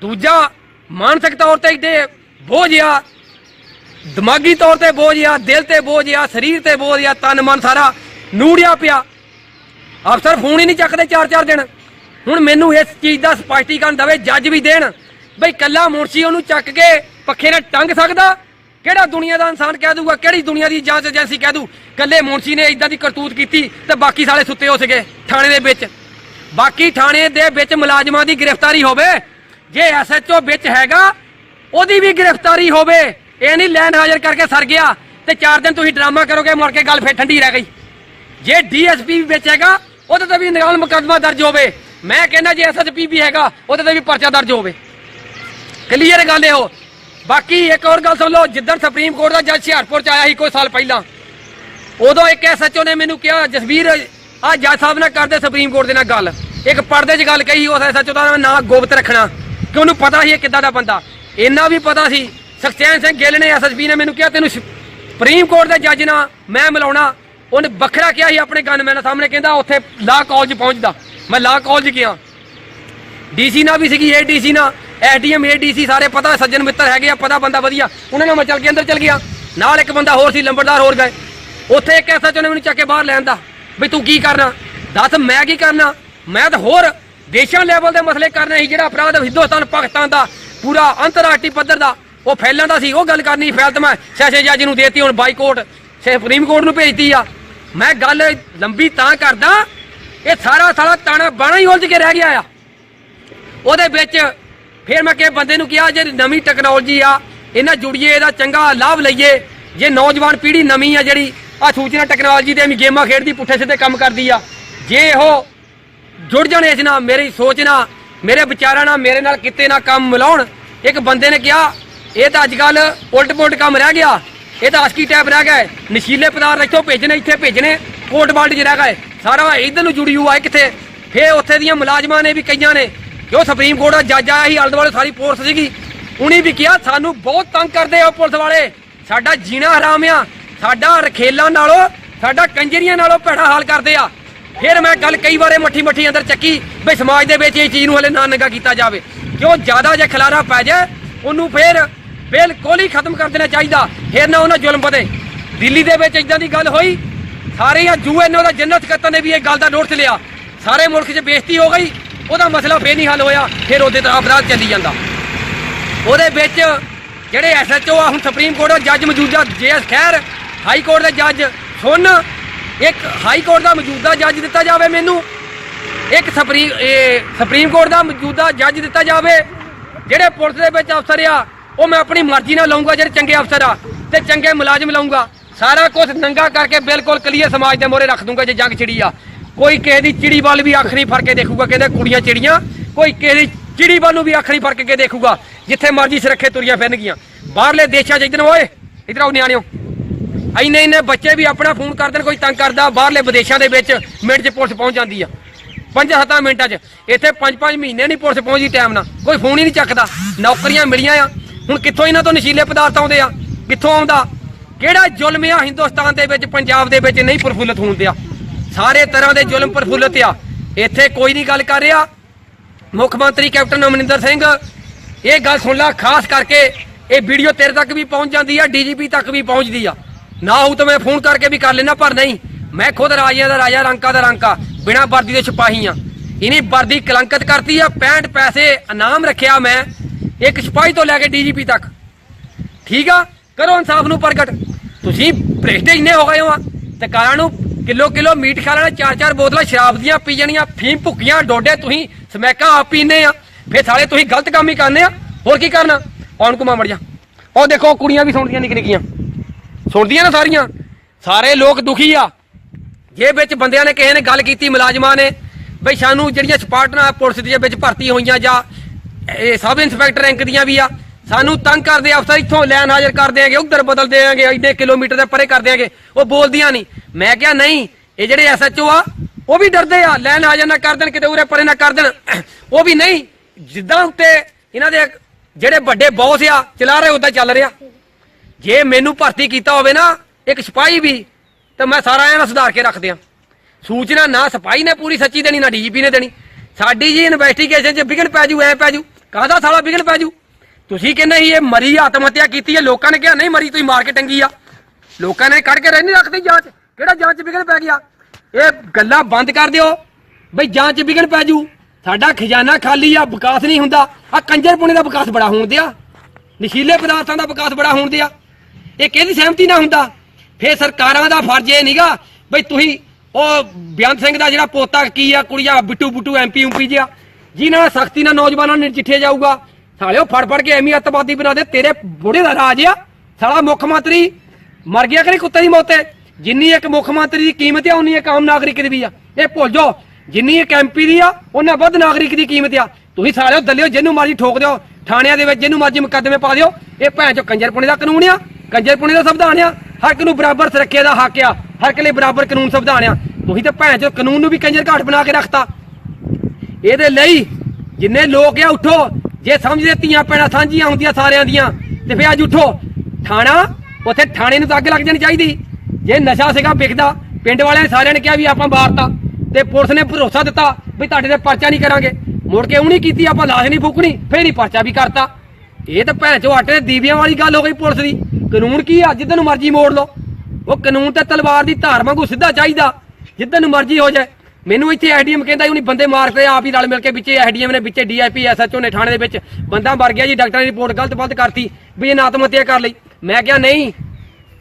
ਦੂਜਾ ਮਾਨਸਿਕ ਤੌਰ ਤੇ ਇੱਡੇ ਬੋਝ ਆ। ਦਿਮਾਗੀ ਤੌਰ ਤੇ ਬੋਝ ਆ, ਦਿਲ ਤੇ ਬੋਝ ਆ, ਸਰੀਰ ਤੇ ਬੋਝ ਆ, ਤਨ ਮਨ ਸਾਰਾ ਨੂੜਿਆ ਪਿਆ। ਅਫਸਰ ਫੋਨ ਹੀ ਨਹੀਂ ਚੱਕਦੇ ਚਾਰ ਚਾਰ ਦਿਨ। ਹੁਣ ਮੈਨੂੰ ਇਸ ਚੀਜ਼ ਦਾ ਸਪਸ਼ਟੀਕਰਨ ਦਵੇ, ਜੱਜ ਵੀ ਦੇਣ। ਬਈ ਕੱਲਾ ਮੁਨਸ਼ੀ ਉਹਨੂੰ ਚੱਕ ਕੇ ਪੱਖੇ ਨਾਲ ਟੰਗ ਸਕਦਾ? ਕਿਹੜਾ ਦੁਨੀਆ ਦਾ ਇਨਸਾਨ ਕਹਿ ਦੂਗਾ, ਕਿਹੜੀ ਦੁਨੀਆ ਦੀ ਜਾਂਚ ਏਜੰਸੀ ਕਹਿ ਦੂ? ਕੱਲੇ ਮੁਨਸ਼ੀ ਨੇ ਇਦਾਂ ਦੀ ਕਰਤੂਤ ਕੀਤੀ ਤੇ ਬਾਕੀ ਸਾਲੇ ਸੁੱਤੇ ਹੋ ਸੀਗੇ ਥਾਣੇ ਦੇ ਵਿੱਚ। ਬਾਕੀ ਥਾਣੇ ਦੇ ਵਿੱਚ ਮੁਲਾਜ਼ਮਾਂ ਦੀ ਗ੍ਰਿਫਤਾਰੀ ਹੋਵੇ, ਜੇ ਐਸਐਚਓ ਵਿੱਚ ਹੈਗਾ, ਉਹਦੀ ਵੀ ਗ੍ਰਿਫਤਾਰੀ ਹੋਵੇ। ਇਹ ਨਹੀਂ ਲੈਣ ਹਾਜ਼ਰ ਕਰਕੇ ਸਰ ਗਿਆ ਤੇ ਚਾਰ ਦਿਨ ਤੁਸੀਂ ਡਰਾਮਾ ਕਰੋਗੇ, ਮੁੜ ਕੇ ਗੱਲ ਫੇਰ ਠੰਡੀ ਰਹਿ ਗਈ। ਜੇ ਡੀਐਸਪੀ ਵੀ ਵਿੱਚ ਹੈਗਾ, ਉਹਦੇ ਤੇ ਵੀ ਨਿਗਾਲ ਮੁਕੱਦਮਾ ਦਰਜ ਹੋਵੇ। ਮੈਂ ਕਹਿੰਦਾ ਜੇ ਐਸਐਸਪੀ ਵੀ ਹੈਗਾ, ਉਹਦੇ ਤੇ ਵੀ ਪਰਚਾ ਦਰਜ ਹੋਵੇ। ਕਲੀਅਰ ਗੱਲ ਇਹੋ ਬਾਕੀ ਇੱਕ ਹੋਰ ਗੱਲ ਸੁਣ ਲਓ, ਜਿੱਦਣ ਸੁਪਰੀਮ ਕੋਰਟ ਦਾ ਜੱਜ ਹੁਸ਼ਿਆਰਪੁਰ ਚ ਆਇਆ ਸੀ, ਕੋਈ ਸਾਲ ਪਹਿਲਾਂ, ਉਦੋਂ ਇੱਕ ਐਸਐਚਓ ਨੇ ਮੈਨੂੰ ਕਿਹਾ, ਜਸਵੀਰ ਆ ਜੱਜ ਸਾਹਿਬ ਨਾਲ ਕਰਦੇ ਸੁਪਰੀਮ ਕੋਰਟ ਦੇ ਨਾਲ ਗੱਲ। ਇੱਕ ਪਰਦੇ 'ਚ ਗੱਲ ਕਹੀ, ਉਸ ਐਸਐਚਓ ਦਾ ਨਾਂ ਗੋਪਤ ਰੱਖਣਾ। ਕਿ ਉਹਨੂੰ ਪਤਾ ਸੀ ਇਹ ਕਿੱਦਾਂ ਦਾ ਬੰਦਾ। ਇੰਨਾ ਵੀ ਪਤਾ ਸੀ। ਸਖਚੈਨ ਸਿੰਘ ਗਿੱਲ ਨੇ ਐਸਐਸਪੀ ਨੇ ਮੈਨੂੰ ਕਿਹਾ, ਤੈਨੂੰ ਸੁਪਰੀਮ ਕੋਰਟ ਦੇ ਜੱਜ ਨਾਲ ਮੈਂ ਮਿਲਾਉਣਾ। ਉਹਨੇ ਵੱਖਰਾ ਕਿਹਾ ਸੀ ਆਪਣੇ ਗਨਮੈਨ ਸਾਹਮਣੇ, ਕਹਿੰਦਾ ਉੱਥੇ ਲਾ ਕਾਲਜ ਪਹੁੰਚਦਾ। ਮੈਂ ਲਾ ਕਾਲਜ ਗਿਆ। ਡੀਸੀ ਨਾਲ ਵੀ ਸੀਗੀ ਏਡੀਸੀ ਨਾਲ। ਐਸਡੀਐਮ ਏਡੀਸੀ ਸਾਰੇ ਪਤਾ, ਸੱਜਣ ਮਿੱਤਰ ਹੈਗੇ ਆ, ਪਤਾ ਬੰਦਾ ਵਧੀਆ। ਉਹਨਾਂ ਨਾਲ ਮੈਂ ਚੱਲ ਕੇ ਅੰਦਰ ਚੱਲ ਗਿਆ। ਨਾਲ ਇੱਕ ਬੰਦਾ ਹੋਰ ਸੀ, ਲੰਬੜਦਾਰ ਹੋਰ ਗਏ। ਉੱਥੇ ਇੱਕ ਐਸਾ ਨੇ ਮੈਨੂੰ ਚੱਕ ਕੇ ਬਾਹਰ ਲੈਣ ਦਾ। ਵੀ ਤੂੰ ਕੀ ਕਰਨਾ? ਦੱਸ ਮੈਂ ਕੀ ਕਰਨਾ? ਮੈਂ ਤਾਂ ਹੋਰ ਦੇਸ਼ਾਂ ਲੈਵਲ ਦੇ ਮਸਲੇ ਕਰਨੇ ਸੀ, ਜਿਹੜਾ ਅਪਰਾਧ ਹਿੰਦੁਸਤਾਨ, ਪਾਕਿਸਤਾਨ ਦਾ ਪੂਰਾ ਅੰਤਰਰਾਸ਼ਟਰੀ ਪੱਧਰ ਦਾ, ਉਹ ਫੈਲਣ ਦਾ ਸੀ, ਉਹ ਗੱਲ ਕਰਨੀ ਫੈਲ ਤਾਂ ਮੈਂ। ਸੈਸ਼ਨ ਜੱਜ ਨੂੰ ਦੇਤੀ, ਹੁਣ ਬਾਈਕੋਟ ਸੁਪਰੀਮ ਕੋਰਟ ਨੂੰ ਭੇਜਤੀ ਆ। ਮੈਂ ਗੱਲ ਲੰਬੀ ਤਾਂ ਕਰਦਾ, ਇਹ ਸਾਰਾ ਸਾਰਾ ਤਾਣਾ ਬਾਣਾ ਹੀ ਉਲਝ ਕੇ ਰਹਿ ਗਿਆ ਆ। ਉਹਦੇ ਵਿੱਚ ਫਿਰ ਮੈਂ ਕਿਸੇ ਬੰਦੇ ਨੂੰ ਕਿਹਾ, ਜੇ ਨਵੀਂ ਟੈਕਨੋਲੋਜੀ ਆ, ਇਹਨਾਂ ਜੁੜੀਏ, ਇਹਦਾ ਚੰਗਾ ਲਾਭ ਲਈਏ, ਜੇ ਨੌਜਵਾਨ ਪੀੜ੍ਹੀ ਨਵੀਂ ਆ ਜਿਹੜੀ ਆ ਸੂਚਨਾ ਟੈਕਨੋਲੋਜੀ ਤੇ ਵੀ ਗੇਮਾਂ ਖੇਡਦੀ, ਪੁੱਠੇ ਸਿੱਧੇ ਕੰਮ ਕਰਦੀ ਆ। ਜੇ ਉਹ ਜੁੜ ਜਾਣ ਇਸ ਨਾਲ, ਮੇਰੀ ਸੋਚ ਨਾਲ, ਮੇਰੇ ਵਿਚਾਰਾਂ ਨਾਲ, ਮੇਰੇ ਨਾਲ ਕਿਤੇ ਨਾ ਕੰਮ ਮਿਲਾਉਣ, ਇੱਕ ਬੰਦੇ ਨੇ ਕਿਹਾ, ਇਹ ਤਾਂ ਅੱਜ ਕੱਲ ਉਲਟ ਪੁਲਟ ਕੰਮ ਰਹਿ ਗਿਆ। ਇਹ ਤਾਂ ਆਸਕੀ ਟੈਪ ਰਹਿ ਗਿਆ। ਨਸ਼ੀਲੇ ਪਦਾਰਥ ਇੱਥੋਂ ਭੇਜਣੇ, ਇੱਥੇ ਭੇਜਣੇ ਕੋਟ ਬਾਲਟ 'ਚ ਰਹਿ ਗਏ। ਸਾਰਾ ਇਧਰ ਨੂੰ ਜੁੜੀ ਹੋਆ ਕਿੱਥੇ? ਫੇਰ ਉੱਥੇ ਦੀਆਂ ਮੁਲਾਜ਼ਮਾਂ ਨੇ ਵੀ ਕਈਆਂ ਨੇ, ਜੋ ਸੁਪਰੀਮ ਕੋਰਟ ਦਾ ਜੱਜ ਆਇਆ ਸੀ, ਆਲੇ ਦੁਆਲੇ ਸਾਰੀ ਫੋਰਸ ਸੀਗੀ, ਉਹਨੇ ਵੀ ਕਿਹਾ, ਸਾਨੂੰ ਬਹੁਤ ਤੰਗ ਕਰਦੇ ਆ ਪੁਲਿਸ ਵਾਲੇ। ਸਾਡਾ ਜੀਣਾ ਹਰਾਮ ਆ। ਸਾਡਾ ਰਖੇਲਾਂ ਨਾਲੋਂ, ਸਾਡਾ ਕੰਜਰੀਆਂ ਨਾਲੋਂ ਭੈੜਾ ਹਾਲ ਕਰਦੇ ਆ। ਫਿਰ ਮੈਂ ਗੱਲ ਕਈ ਵਾਰੇ ਮੱਠੀ ਮੱਠੀ ਅੰਦਰ ਚੱਕੀ ਵੀ ਸਮਾਜ ਦੇ ਵਿੱਚ ਇਹ ਚੀਜ਼ ਨੂੰ ਹਲੇ ਨਾ ਨੰਗਾ ਕੀਤਾ ਜਾਵੇ। ਕਿਉਂ ਜ਼ਿਆਦਾ ਜੇ ਖਲਾਰਾ ਪੈ ਜਾਏ, ਉਹਨੂੰ ਫਿਰ ਬਿਲਕੁਲ ਹੀ ਖਤਮ ਕਰ ਦੇਣਾ ਚਾਹੀਦਾ। ਫਿਰ ਨਾ ਉਹਨਾਂ ਜ਼ੁਲਮ ਵਧੇ। ਦਿੱਲੀ ਦੇ ਵਿੱਚ ਇਦਾਂ ਦੀ ਗੱਲ ਹੋਈ, ਸਾਰੇ ਆ ਯੂਐਨਓ ਦਾ ਜਨਰਲ ਸਕੱਤਰ ਨੇ ਵੀ ਇਹ ਗੱਲ ਦਾ ਨੋਟਿਸ ਲਿਆ। ਸਾਰੇ ਮੁਲਕ 'ਚ ਬੇਇੱਜ਼ਤੀ ਹੋ ਗਈ, ਉਹਦਾ ਮਸਲਾ ਫੇਰ ਨਹੀਂ ਹੱਲ ਹੋਇਆ, ਫਿਰ ਉਹਦੇ ਤਰ੍ਹਾਂ ਅਪਰਾਧ ਚੱਲੀ ਜਾਂਦਾ। ਉਹਦੇ ਵਿੱਚ ਜਿਹੜੇ ਐਸਐਚਓ ਆ, ਹੁਣ ਸੁਪਰੀਮ ਕੋਰਟ ਦਾ ਜੱਜ ਮੌਜੂਦਾ ਜੇਐਸ ਖੈਰ ਹਾਈ ਕੋਰਟ ਦੇ ਜੱਜ ਸੁਣ। ਇੱਕ ਹਾਈ ਕੋਰਟ ਦਾ ਮੌਜੂਦਾ ਜੱਜ ਦਿੱਤਾ ਜਾਵੇ ਮੈਨੂੰ। ਇੱਕ ਸੁਪਰੀਮ ਸੁਪਰੀਮ ਕੋਰਟ ਦਾ ਮੌਜੂਦਾ ਜੱਜ ਦਿੱਤਾ ਜਾਵੇ। ਜਿਹੜੇ ਪੁਲਿਸ ਦੇ ਵਿੱਚ ਅਫਸਰ ਆ, ਉਹ ਮੈਂ ਆਪਣੀ ਮਰਜ਼ੀ ਨਾਲ ਲਾਉਂਗਾ ਜਿਹੜੇ ਚੰਗੇ ਅਫਸਰ ਆ, ਤੇ ਚੰਗੇ ਮੁਲਾਜ਼ਮ ਲਾਉਂਗਾ ਸਾਰਾ ਕੁਝ ਨੰਗਾ ਕਰਕੇ ਬਿਲਕੁਲ ਕਲੀਅਰ ਸਮਾਜ ਦੇ ਮੋਹਰੇ ਰੱਖ ਦੂੰਗਾ ਜੇ ਜੰਗ ਚਿੜੀ ਆ। ਕੋਈ ਕਿਸੇ ਦੀ ਚਿੜੀ ਵੱਲ ਵੀ ਅੱਖ ਨਹੀਂ ਫੜ ਕੇ ਦੇਖੂਗਾ, ਕਹਿੰਦੇ ਕੁੜੀਆਂ ਚਿੜੀਆਂ। ਕੋਈ ਕਿਸੇ ਦੀ ਚਿੜੀ ਵੱਲ ਨੂੰ ਵੀ ਅੱਖ ਨਹੀਂ ਫੜ ਕੇ ਦੇਖੂਗਾ, ਜਿੱਥੇ ਮਰਜ਼ੀ ਸੁਰੱਖੇ ਤੁਰੀਆਂ ਫਿਰਨਗੀਆਂ। ਬਾਹਰਲੇ ਦੇਸ਼ਾਂ 'ਚ ਇਧਰ ਓਏ, ਇਧਰ ਆਓ ਨਿਆਣਿਓ। ਇੰਨੇ ਇੰਨੇ ਬੱਚੇ ਵੀ ਆਪਣਾ ਫੋਨ ਕਰਦੇ ਨੇ, ਕੋਈ ਤੰਗ ਕਰਦਾ, ਬਾਹਰਲੇ ਵਿਦੇਸ਼ਾਂ ਦੇ ਵਿੱਚ ਮਿੰਟ 'ਚ ਪੁਲਿਸ ਪਹੁੰਚ ਜਾਂਦੀ ਆ। ਪੰਜ ਸੱਤਾਂ ਮਿੰਟਾਂ 'ਚ। ਇੱਥੇ ਪੰਜ ਪੰਜ ਮਹੀਨੇ ਨਹੀਂ ਪੁਲਿਸ ਪਹੁੰਚਦੀ ਟਾਈਮ ਨਾਲ। ਕੋਈ ਫੋਨ ਹੀ ਨਹੀਂ ਚੱਕਦਾ। ਨੌਕਰੀਆਂ ਮਿਲੀਆਂ ਆ। ਹੁਣ ਕਿੱਥੋਂ ਇਹਨਾਂ ਤੋਂ ਨਸ਼ੀਲੇ ਪਦਾਰਥ ਆਉਂਦੇ ਆ? ਕਿੱਥੋਂ ਆਉਂਦਾ? ਕਿਹੜਾ ਜ਼ੁਲਮ ਆ ਹਿੰਦੁਸਤਾਨ ਦੇ ਵਿੱਚ, ਪੰਜਾਬ ਦੇ ਵਿੱਚ ਨਹੀਂ ਪ੍ਰਫੁੱਲਤ ਹੋਣ ਦਿਆ? ਸਾਰੇ ਤਰ੍ਹਾਂ ਦੇ ਜ਼ੁਲਮ ਪ੍ਰਫੁੱਲਤ ਆ। ਇੱਥੇ ਕੋਈ ਨਹੀਂ ਗੱਲ ਕਰ ਰਿਹਾ। ਮੁੱਖ ਮੰਤਰੀ ਕੈਪਟਨ ਅਮਰਿੰਦਰ ਸਿੰਘ, ਇਹ ਗੱਲ ਸੁਣ ਲੈ, ਖਾਸ ਕਰਕੇ ਇਹ ਵੀਡੀਓ ਤੇਰੇ ਤੱਕ ਵੀ ਪਹੁੰਚ ਜਾਂਦੀ ਆ, ਡੀਜੀਪੀ ਤੱਕ ਵੀ ਪਹੁੰਚਦੀ ਆ। ਨਾ ਹੋ ਤਾਂ ਮੈਂ ਫੋਨ ਕਰਕੇ ਵੀ ਕਰ ਲੈਣਾ ਪਰ ਨਹੀਂ। ਮੈਂ ਖੁਦ ਰਾਜਿਆਂ ਦਾ ਰਾਜਾ, ਰੰਕਾ ਦਾ ਰੰਕਾ, ਬਿਨਾ ਵਰਦੀ ਦੇ ਸਿਪਾਹੀ ਆ। ਇਹਨੇ ਵਰਦੀ ਕਲੰਕਤ ਕਰਤੀ ਆ 65 ਪੈਸੇ ਇਨਾਮ ਰੱਖਿਆ ਮੈਂ, ਇੱਕ ਸਿਪਾਹੀ ਤੋਂ ਲੈ ਕੇ ਡੀਜੀਪੀ ਤੱਕ। ਠੀਕ ਆ? ਕਰੋ ਇਨਸਾਫ ਨੂੰ ਪ੍ਰਗਟ। ਤੁਸੀਂ ਭ੍ਰਿਸ਼ਟ ਇੰਨੇ ਹੋ ਗਏ ਹੋ ਤੇ ਕਾਰਾਂ ਨੂੰ ਕਿਲੋ ਕਿਲੋ ਮੀਟ ਖਾ ਲੈਣਾ, ਚਾਰ ਚਾਰ ਬੋਤਲਾਂ ਸ਼ਰਾਬ ਦੀਆਂ ਪੀ ਜਾਣੀਆਂ, ਫੀਮ ਭੁੱਕੀਆਂ ਡੋਡੇ ਤੁਸੀਂ ਸਮੈਕਾਂ ਆਪ ਪੀਨੇ ਆ। ਫੇਰ ਸਾਲੇ ਤੁਸੀਂ ਗਲਤ ਕੰਮ ਹੀ ਕਰਨੇ ਆ। ਹੋਰ ਕੀ ਕਰਨਾ? ਔਣ ਕੁਮਾ ਮੜ ਜਾ? ਉਹ ਦੇਖੋ, ਕੁੜੀਆਂ ਵੀ ਸੁਣਦੀਆਂ ਨਿੱਕ ਨਿੱਕੀਆਂ। ਸੁਣਦੀਆਂ ਨਾ ਸਾਰੀਆਂ? ਸਾਰੇ ਲੋਕ ਦੁਖੀ ਆ। ਜੇ ਵਿੱਚ ਬੰਦਿਆਂ ਨੇ ਕਿਸੇ ਨੇ ਗੱਲ ਕੀਤੀ, ਮੁਲਾਜ਼ਮਾਂ ਨੇ, ਬਈ ਸਾਨੂੰ ਜਿਹੜੀਆਂ ਸਪਾਰਟਨਾਂ ਪੁਲਿਸ ਦੀਆਂ ਵਿੱਚ ਭਰਤੀ ਹੋਈਆਂ ਜਾਂ ਇਹ ਸਬ ਇੰਸਪੈਕਟਰ ਰੈਂਕ ਦੀਆਂ ਵੀ ਆ, ਸਾਨੂੰ ਤੰਗ ਕਰਦੇ ਅਫਸਰ, ਇੱਥੋਂ ਲੈਣ ਹਾਜ਼ਰ ਕਰ ਦੇਾਂਗੇ ਉਧਰ ਬਦਲ ਦੇਾਂਗੇ ਇੰਨੇ ਕਿਲੋਮੀਟਰ ਦੇ ਪਰੇ ਕਰ ਦੇਾਂਗੇ ਉਹ ਬੋਲਦੀਆਂ ਨਹੀਂ। ਮੈਂ ਕਿਹਾ, ਨਹੀਂ, ਇਹ ਜਿਹੜੇ ਐਸਐਚਓ ਆ, ਉਹ ਵੀ ਡਰਦੇ ਆ। ਲੈਣ ਹਾਜ਼ਰ ਨਾ ਕਰ ਦੇਣ, ਕਿਤੇ ਉਰੇ ਪਰੇ ਨਾ ਕਰ ਦੇਣ। ਉਹ ਵੀ ਨਹੀਂ। ਜਿੱਦਾਂ ਉੱਤੇ ਇਹਨਾਂ ਦੇ ਜਿਹੜੇ ਵੱਡੇ ਬੌਸ ਆ, ਚਲਾ ਰਹੇ, ਉਦਾਂ ਚੱਲ ਰਿਹਾ। ਜੇ ਮੈਨੂੰ ਭਰਤੀ ਕੀਤਾ ਹੋਵੇ ਨਾ, ਇੱਕ ਸਿਪਾਹੀ ਵੀ, ਤਾਂ ਮੈਂ ਸਾਰਾ ਇਹਨਾਂ ਸੁਧਾਰ ਕੇ ਰੱਖ ਦਿਆਂ। ਸੂਚਨਾ ਨਾ ਸਿਪਾਹੀ ਨੇ ਪੂਰੀ ਸੱਚੀ ਦੇਣੀ, ਨਾ ਡੀਜੀਪੀ ਨੇ ਦੇਣੀ। ਸਾਡੀ ਜੀ ਇਨਵੈਸਟੀਗੇਸ਼ਨ 'ਚ ਵਿਗੜ ਪੈ ਜੂ, ਐ ਪੈ ਜੂ। ਕਾਹਦਾ ਸਾਲਾ ਵਿਗੜ ਪੈ ਜੂ? ਤੁਸੀਂ ਕਹਿੰਦੇ ਸੀ ਇਹ ਮਰੀ ਆਤਮ ਹੱਤਿਆ ਕੀਤੀ ਹੈ, ਲੋਕਾਂ ਨੇ ਕਿਹਾ, ਨਹੀਂ ਮਰੀ, ਤੁਸੀਂ ਮਾਰ ਕੇ ਟੰਗੀ ਆ। ਲੋਕਾਂ ਨੇ ਕੱਢ ਕੇ ਰਹਿ ਨਹੀਂ ਰੱਖਦੀ ਜਾਂਚ। ਕਿਹੜਾ ਜਾਂਚ 'ਚ ਪੈ ਗਿਆ? ਇਹ ਗੱਲਾਂ ਬੰਦ ਕਰ ਦਿਓ। ਬਈ ਜਾਂਚ 'ਚ ਪੈ ਜੂ। ਸਾਡਾ ਖਜ਼ਾਨਾ ਖਾਲੀ ਆ, ਵਿਕਾਸ ਨਹੀਂ ਹੁੰਦਾ। ਆ ਕੰਜਰਪੁਣੇ ਦਾ ਵਿਕਾਸ ਬੜਾ ਹੋਣ ਦਿਆ। ਨਸ਼ੀਲੇ ਪਦਾਰਥਾਂ ਦਾ ਵਿਕਾਸ ਬੜਾ ਹੋਣ ਦਿਆ। ਇਹ ਕਿਹਦੀ ਸਹਿਮਤੀ ਨਾਲ ਹੁੰਦਾ? ਫੇਰ ਸਰਕਾਰਾਂ ਦਾ ਫਰਜ਼ ਇਹ ਨਹੀਂਗਾ ਬਈ ਤੁਸੀਂ ਉਹ ਬਿਆੰਤ ਸਿੰਘ ਦਾ ਜਿਹੜਾ ਪੋਤਾ ਕੀ ਆ ਕੁੜੀਆ ਬਿੱਟੂ ਬੁੱਟੂ ਐਮਪੀ ਉਂਪੀ ਜਿਆ ਜਿਨ੍ਹਾਂ ਨਾਲ ਸਖਤੀ ਨਾਲ ਨੌਜਵਾਨਾਂ ਨੂੰ ਚਿੱਠੇ ਜਾਊਗਾ। ਸਾਲਿਓ ਫੜ ਫੜ ਕੇ ਐਵੇਂ ਅੱਤਵਾਦੀ ਬਣਾ ਦੇ, ਤੇਰੇ ਬੁੜੇ ਦਾ ਰਾਜ ਆ। ਸਾਲਾ ਮੁੱਖ ਮੰਤਰੀ ਮਰ ਗਿਆ ਕਰੇ ਕੁੱਤੇ ਦੀ ਮੌਤ? ਹੈ ਜਿੰਨੀ ਇੱਕ ਮੁੱਖ ਮੰਤਰੀ ਦੀ ਕੀਮਤ ਆ, ਉਨੀ ਇੱਕ ਆਮ ਨਾਗਰਿਕ ਦੀ ਵੀ ਆ। ਇਹ ਭੁੱਲ ਜਾਓ, ਜਿੰਨੀ ਇੱਕ ਐਮਪੀ ਦੀ ਆ ਉਹਨਾਂ ਵੱਧ ਨਾਗਰਿਕ ਦੀ ਕੀਮਤ ਆ। ਤੁਸੀਂ ਸਾਲਿਓ ਦੱਲਿਓ, ਜਿਹਨੂੰ ਮਰਜ਼ੀ ਠੋਕ ਦਿਓ, ਥਾਣਿਆਂ ਦੇ ਵਿੱਚ ਜਿਹਨੂੰ ਮਰਜ਼ੀ ਮੁਕੱਦਮੇ ਪਾ ਦਿਓ, ਇਹ ਭੈਣ ਚੋ ਕੰਜਰਪੁਣੇ ਦਾ ਕਾਨੂੰਨ ਆ। ਕੰਜਰਪੁਣੀ ਦਾ ਸੰਵਿਧਾਨ ਆ। ਹਰ ਇੱਕ ਨੂੰ ਬਰਾਬਰ ਸੁਰੱਖਿਆ ਦਾ ਹੱਕ ਆ। ਹਰ ਇੱਕ ਲਈ ਬਰਾਬਰ ਕਾਨੂੰਨ ਸੰਵਿਧਾਨ ਆ। ਤੁਸੀਂ ਤਾਂ ਭੈਣ ਚੋ ਕਾਨੂੰਨ ਨੂੰ ਵੀ ਕੰਜਰ ਘਾਟ ਬਣਾ ਕੇ ਰੱਖਤਾ। ਇਹਦੇ ਲਈ ਜਿੰਨੇ ਲੋਕ ਆ, ਉਠੋ। ਜੇ ਸਮਝਦੇ ਧੀਆਂ ਪੈਣਾ ਸਾਂਝੀਆਂ ਹੁੰਦੀਆਂ ਸਾਰਿਆਂ ਦੀਆਂ, ਤੇ ਫੇ ਅੱਜ ਉਠੋ। ਥਾਣਾ, ਉੱਥੇ ਥਾਣੇ ਨੂੰ ਤਾਂ ਅੱਗ ਲੱਗ ਜਾਣੀ ਚਾਹੀਦੀ। ਜੇ ਨਸ਼ਾ ਸੀਗਾ ਵਿਕਦਾ, ਪਿੰਡ ਵਾਲਿਆਂ ਨੇ ਸਾਰਿਆਂ ਨੇ ਕਿਹਾ ਵੀ ਆਪਾਂ ਮਾਰਤਾ ਤੇ ਪੁਲਿਸ ਨੇ ਭਰੋਸਾ ਦਿੱਤਾ ਵੀ ਤੁਹਾਡੇ ਤੇ ਪਰਚਾ ਨਹੀਂ ਕਰਾਂਗੇ। ਮੁੜ ਕੇ ਉਹ ਨਹੀਂ ਕੀਤੀ, ਆਪਾਂ ਲਾਸ਼ ਨਹੀਂ ਫੂਕਣੀ, ਫੇਰ ਹੀ ਪਰਚਾ ਵੀ ਕਰਤਾ। ਇਹ ਤਾਂ ਭੈਣ ਚੋ ਆਟੇ ਦੇ ਦੀਵਿਆਂ ਵਾਲੀ ਗੱਲ ਹੋ ਗਈ ਪੁਲਿਸ ਦੀ। ਕਾਨੂੰਨ ਕੀ ਆ? ਜਿੱਦਨ ਨੂੰ ਮਰਜ਼ੀ ਮੋੜ ਲਓ। ਉਹ ਕਾਨੂੰਨ ਤੇ ਤਲਵਾਰ ਦੀ ਧਾਰ ਵਾਂਗੂ ਸਿੱਧਾ ਚਾਹੀਦਾ। ਜਿੱਦਨ ਨੂੰ ਮਰਜ਼ੀ ਹੋ ਜਾਏ। ਮੈਨੂੰ ਇੱਥੇ ਐਡੀਐਮ ਕਹਿੰਦਾ ਉਹਨੇ ਬੰਦੇ ਮਾਰ ਕੇ ਆਪ ਹੀ ਰਲ ਮਿਲ ਕੇ ਵਿੱਚੇ ਐਡੀਐਮ ਨੇ ਵਿੱਚੇ ਡੀਆਈਪੀ, ਐਸਐਚਓ ਨੇ ਥਾਣੇ ਦੇ ਵਿੱਚ। ਬੰਦਾ ਮਰ ਗਿਆ ਜੀ, ਡਾਕਟਰਾਂ ਦੀ ਰਿਪੋਰਟ ਗਲਤ ਬਲਤ ਕਰਤੀ, ਵੀ ਇਹ ਆਤਮ ਹੱਤਿਆ ਕਰ ਲਈ। ਮੈਂ ਕਿਹਾ, ਨਹੀਂ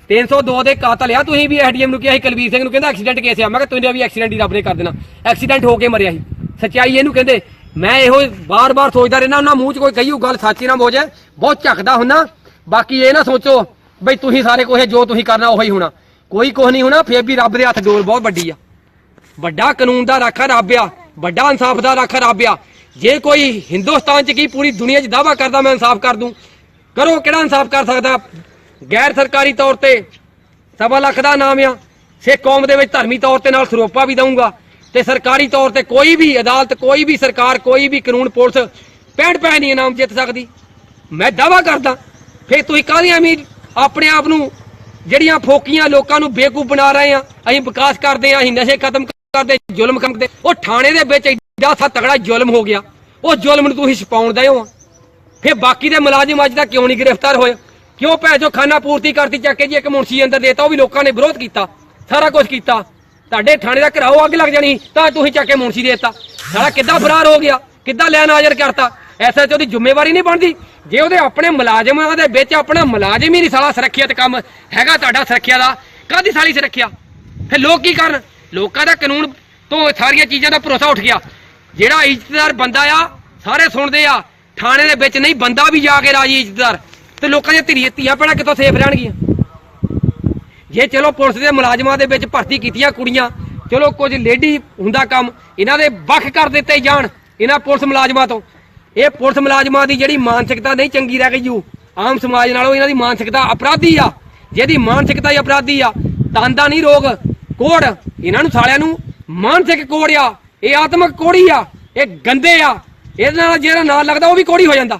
302 ਦੇ ਕਾਤਲ ਆ ਤੁਸੀਂ ਵੀ ਐਡੀਐਮ ਨੂੰ ਕਿਹਾ ਸੀ, ਕੁਲਵੀਰ ਸਿੰਘ ਨੂੰ ਕਹਿੰਦਾ ਐਕਸੀਡੈਂਟ ਕੇਸ ਆ। ਮੈਂ ਕਿਹਾ ਤੁਸੀਂ ਵੀ ਐਕਸੀਡੈਂਟ ਹੀ ਰੱਬ ਨੇ ਕਰ ਦੇਣਾ। ਐਕਸੀਡੈਂਟ ਹੋ ਕੇ ਮਰਿਆ ਸੀ। ਸੱਚਾਈ ਇਹਨੂੰ ਕਹਿੰਦੇ, ਮੈਂ ਇਹੋ ਬਾਰ-ਬਾਰ ਸੋਚਦਾ ਰਹਿਣਾ ਉਹਨਾਂ ਮੂੰਹ 'ਚ ਕੋਈ ਕਹੀਓ ਗੱਲ ਸੱਚੀ ਨਾ ਹੋ ਜਾਏ ਬਹੁਤ ਝੱਕਦਾ ਹੁੰਨਾ ਬਾਕੀ ਇਹ ਨਾ ਸੋਚੋ ਬਈ ਤੁਸੀਂ ਸਾਰੇ ਕੋਹੇ ਜੋ ਤੁਸੀਂ ਕਰਨਾ ਉਹੀ ਹੋਣਾ। ਕੋਈ ਕੁਝ ਨਹੀਂ ਹੋਣਾ, ਫੇਰ ਵੀ ਰੱਬ ਦੇ ਹੱਥ ਡੋਰ ਬਹੁਤ ਵੱਡੀ ਆ। ਵੱਡਾ ਕਾਨੂੰਨ ਦਾ ਰਾਖਾ ਰੱਬ ਆ, ਵੱਡਾ ਇਨਸਾਫ ਦਾ ਰਾਖਾ ਰੱਬ ਆ। ਜੇ ਕੋਈ ਹਿੰਦੁਸਤਾਨ 'ਚ ਕੀ ਪੂਰੀ ਦੁਨੀਆ 'ਚ ਦਾਵਾ ਕਰਦਾ, ਮੈਂ ਇਨਸਾਫ ਕਰ ਦੂੰ। ਕਰੋ, ਕਿਹੜਾ ਇਨਸਾਫ ਕਰ ਸਕਦਾ? ਗੈਰ ਸਰਕਾਰੀ ਤੌਰ ਤੇ ਸਵਾ ਲੱਖ ਦਾ ਨਾਮ ਆ। ਸਿੱਖ ਕੌਮ ਦੇ ਵਿੱਚ ਧਰਮੀ ਤੌਰ ਤੇ ਨਾਲ ਸਰੋਪਾ ਵੀ ਦਊਂਗਾ। ਤੇ ਸਰਕਾਰੀ ਤੌਰ ਤੇ ਕੋਈ ਵੀ ਅਦਾਲਤ, ਕੋਈ ਵੀ ਸਰਕਾਰ, ਕੋਈ ਵੀ ਕਾਨੂੰਨ, ਪੁਲਿਸ 65 ਪੈ ਨਹੀਂ ਇਨਾਮ ਜਿੱਤ ਸਕਦੀ। ਮੈਂ ਦਾਵਾ ਕਰਦਾ, ਫੇਰ ਤੁਸੀਂ ਕਾਹਦੀਆਂ ਵੀ ਆਪਣੇ ਆਪ ਨੂੰ ਜਿਹੜੀਆਂ ਫੋਕੀਆਂ ਲੋਕਾਂ ਨੂੰ ਬੇਕੂਫ ਬਣਾ ਰਹੇ ਆ ਅਸੀਂ ਵਿਕਾਸ ਕਰਦੇ ਆ ਅਸੀਂ ਨਸ਼ੇ ਖਤਮ ਕਰਦੇ, ਜ਼ੁਲਮ ਕਰਦੇ। ਉਹ ਥਾਣੇ ਦੇ ਵਿੱਚ ਐਡਾ ਸਾ ਤਗੜਾ ਜ਼ੁਲਮ ਹੋ ਗਿਆ। ਉਹ ਜ਼ੁਲਮ ਨੂੰ ਤੁਸੀਂ ਛਪਾਉਣ ਹੋ। ਫਿਰ ਬਾਕੀ ਦੇ ਮੁਲਾਜ਼ਮ ਅੱਜ ਤੱਕ ਕਿਉਂ ਨਹੀਂ ਗ੍ਰਿਫਤਾਰ ਹੋਏ? ਕਿਉਂ ਭੈਜੋ ਖਾਨਾ ਪੂਰਤੀ ਕਰਤੀ, ਚੱਕ ਕੇ ਜੀ ਇੱਕ ਮੁਨਸ਼ੀ ਅੰਦਰ ਦੇਤਾ, ਉਹ ਵੀ ਲੋਕਾਂ ਨੇ ਵਿਰੋਧ ਕੀਤਾ। ਸਾਰਾ ਕੁਝ ਕੀਤਾ। ਤੁਹਾਡੇ ਥਾਣੇ ਦਾ ਘਰਾਓ ਅੱਗ ਲੱਗ ਜਾਣੀ ਤਾਂ ਤੁਸੀਂ ਚੱਕ ਕੇ ਮੁਨਸ਼ੀ ਦੇਤਾ। ਸਾਰਾ ਕਿੱਦਾਂ ਫਰਾਰ ਹੋ ਗਿਆ? ਕਿੱਦਾਂ ਲੈਣ ਹਾਜ਼ਰ ਕਰਤਾ? ਐਸਐਚਓ ਦੀ ਜ਼ਿੰਮੇਵਾਰੀ ਨਹੀਂ ਬਣਦੀ। ਜੇ ਉਹਦੇ ਆਪਣੇ ਮੁਲਾਜ਼ਮਾਂ ਦੇ ਵਿੱਚ ਆਪਣਾ ਮੁਲਾਜ਼ਮ ਹੀ ਨਹੀਂ ਸਾਲਾ ਸੁਰੱਖਿਅਤ ਕੰਮ ਹੈਗਾ ਤੁਹਾਡਾ ਸੁਰੱਖਿਆ ਦਾ, ਕਾਹਦੀ ਸਾਲੀ ਸੁਰੱਖਿਆ? ਫਿਰ ਲੋਕ ਕੀ ਕਰਨ? ਲੋਕਾਂ ਦਾ ਕਾਨੂੰਨ ਤੋਂ ਸਾਰੀਆਂ ਚੀਜ਼ਾਂ ਦਾ ਭਰੋਸਾ ਉੱਠ ਗਿਆ। ਜਿਹੜਾ ਇੱਜ਼ਤਦਾਰ ਬੰਦਾ ਆ, ਸਾਰੇ ਸੁਣਦੇ ਆ, ਥਾਣੇ ਦੇ ਵਿੱਚ ਨਹੀਂ, ਬੰਦਾ ਵੀ ਜਾ ਕੇ ਰਾਜੀ ਇੱਜ਼ਤਦਾਰ। ਤੇ ਲੋਕਾਂ ਦੀਆਂ ਧੀਆਂ ਧੀਆਂ ਭੈਣਾਂ ਕਿੱਥੋਂ ਸੇਫ ਰਹਿਣਗੀਆਂ? ਜੇ ਚਲੋ ਪੁਲਿਸ ਦੇ ਮੁਲਾਜ਼ਮਾਂ ਦੇ ਵਿੱਚ ਭਰਤੀ ਕੀਤੀਆਂ ਕੁੜੀਆਂ, ਚਲੋ ਕੁਝ ਲੇਡੀ ਹੁੰਦਾ ਕੰਮ, ਇਹਨਾਂ ਦੇ ਵੱਖ ਕਰ ਦਿੱਤੇ ਜਾਣ, ਇਹਨਾਂ ਪੁਲਿਸ ਮੁਲਾਜ਼ਮਾਂ ਤੋਂ। ਇਹ ਪੁਲਿਸ ਮੁਲਾਜ਼ਮਾਂ ਦੀ ਜਿਹੜੀ ਮਾਨਸਿਕਤਾ ਨਹੀਂ ਚੰਗੀ ਰਹਿ ਗਈ ਜੂ। ਆਮ ਸਮਾਜ ਨਾਲੋਂ ਇਹਨਾਂ ਦੀ ਮਾਨਸਿਕਤਾ ਅਪਰਾਧੀ ਆ। ਜਿਹਦੀ ਮਾਨਸਿਕਤਾ ਹੀ ਅਪਰਾਧੀ ਆ, ਤਾਂਦਾ ਨਹੀਂ ਰੋਗ, ਕੋੜ, ਇਹਨਾਂ ਨੂੰ ਸਾਲਿਆਂ ਨੂੰ ਮਾਨਸਿਕ ਕੋੜ ਆ, ਇਹ ਆਤਮਿਕ ਕੋੜੀ ਆ, ਇਹ ਗੰਦੇ ਆ। ਇਹਦੇ ਨਾਲ ਜਿਹੜਾ ਨਾਲ ਲੱਗਦਾ ਉਹ ਵੀ ਕੋੜੀ ਹੋ ਜਾਂਦਾ।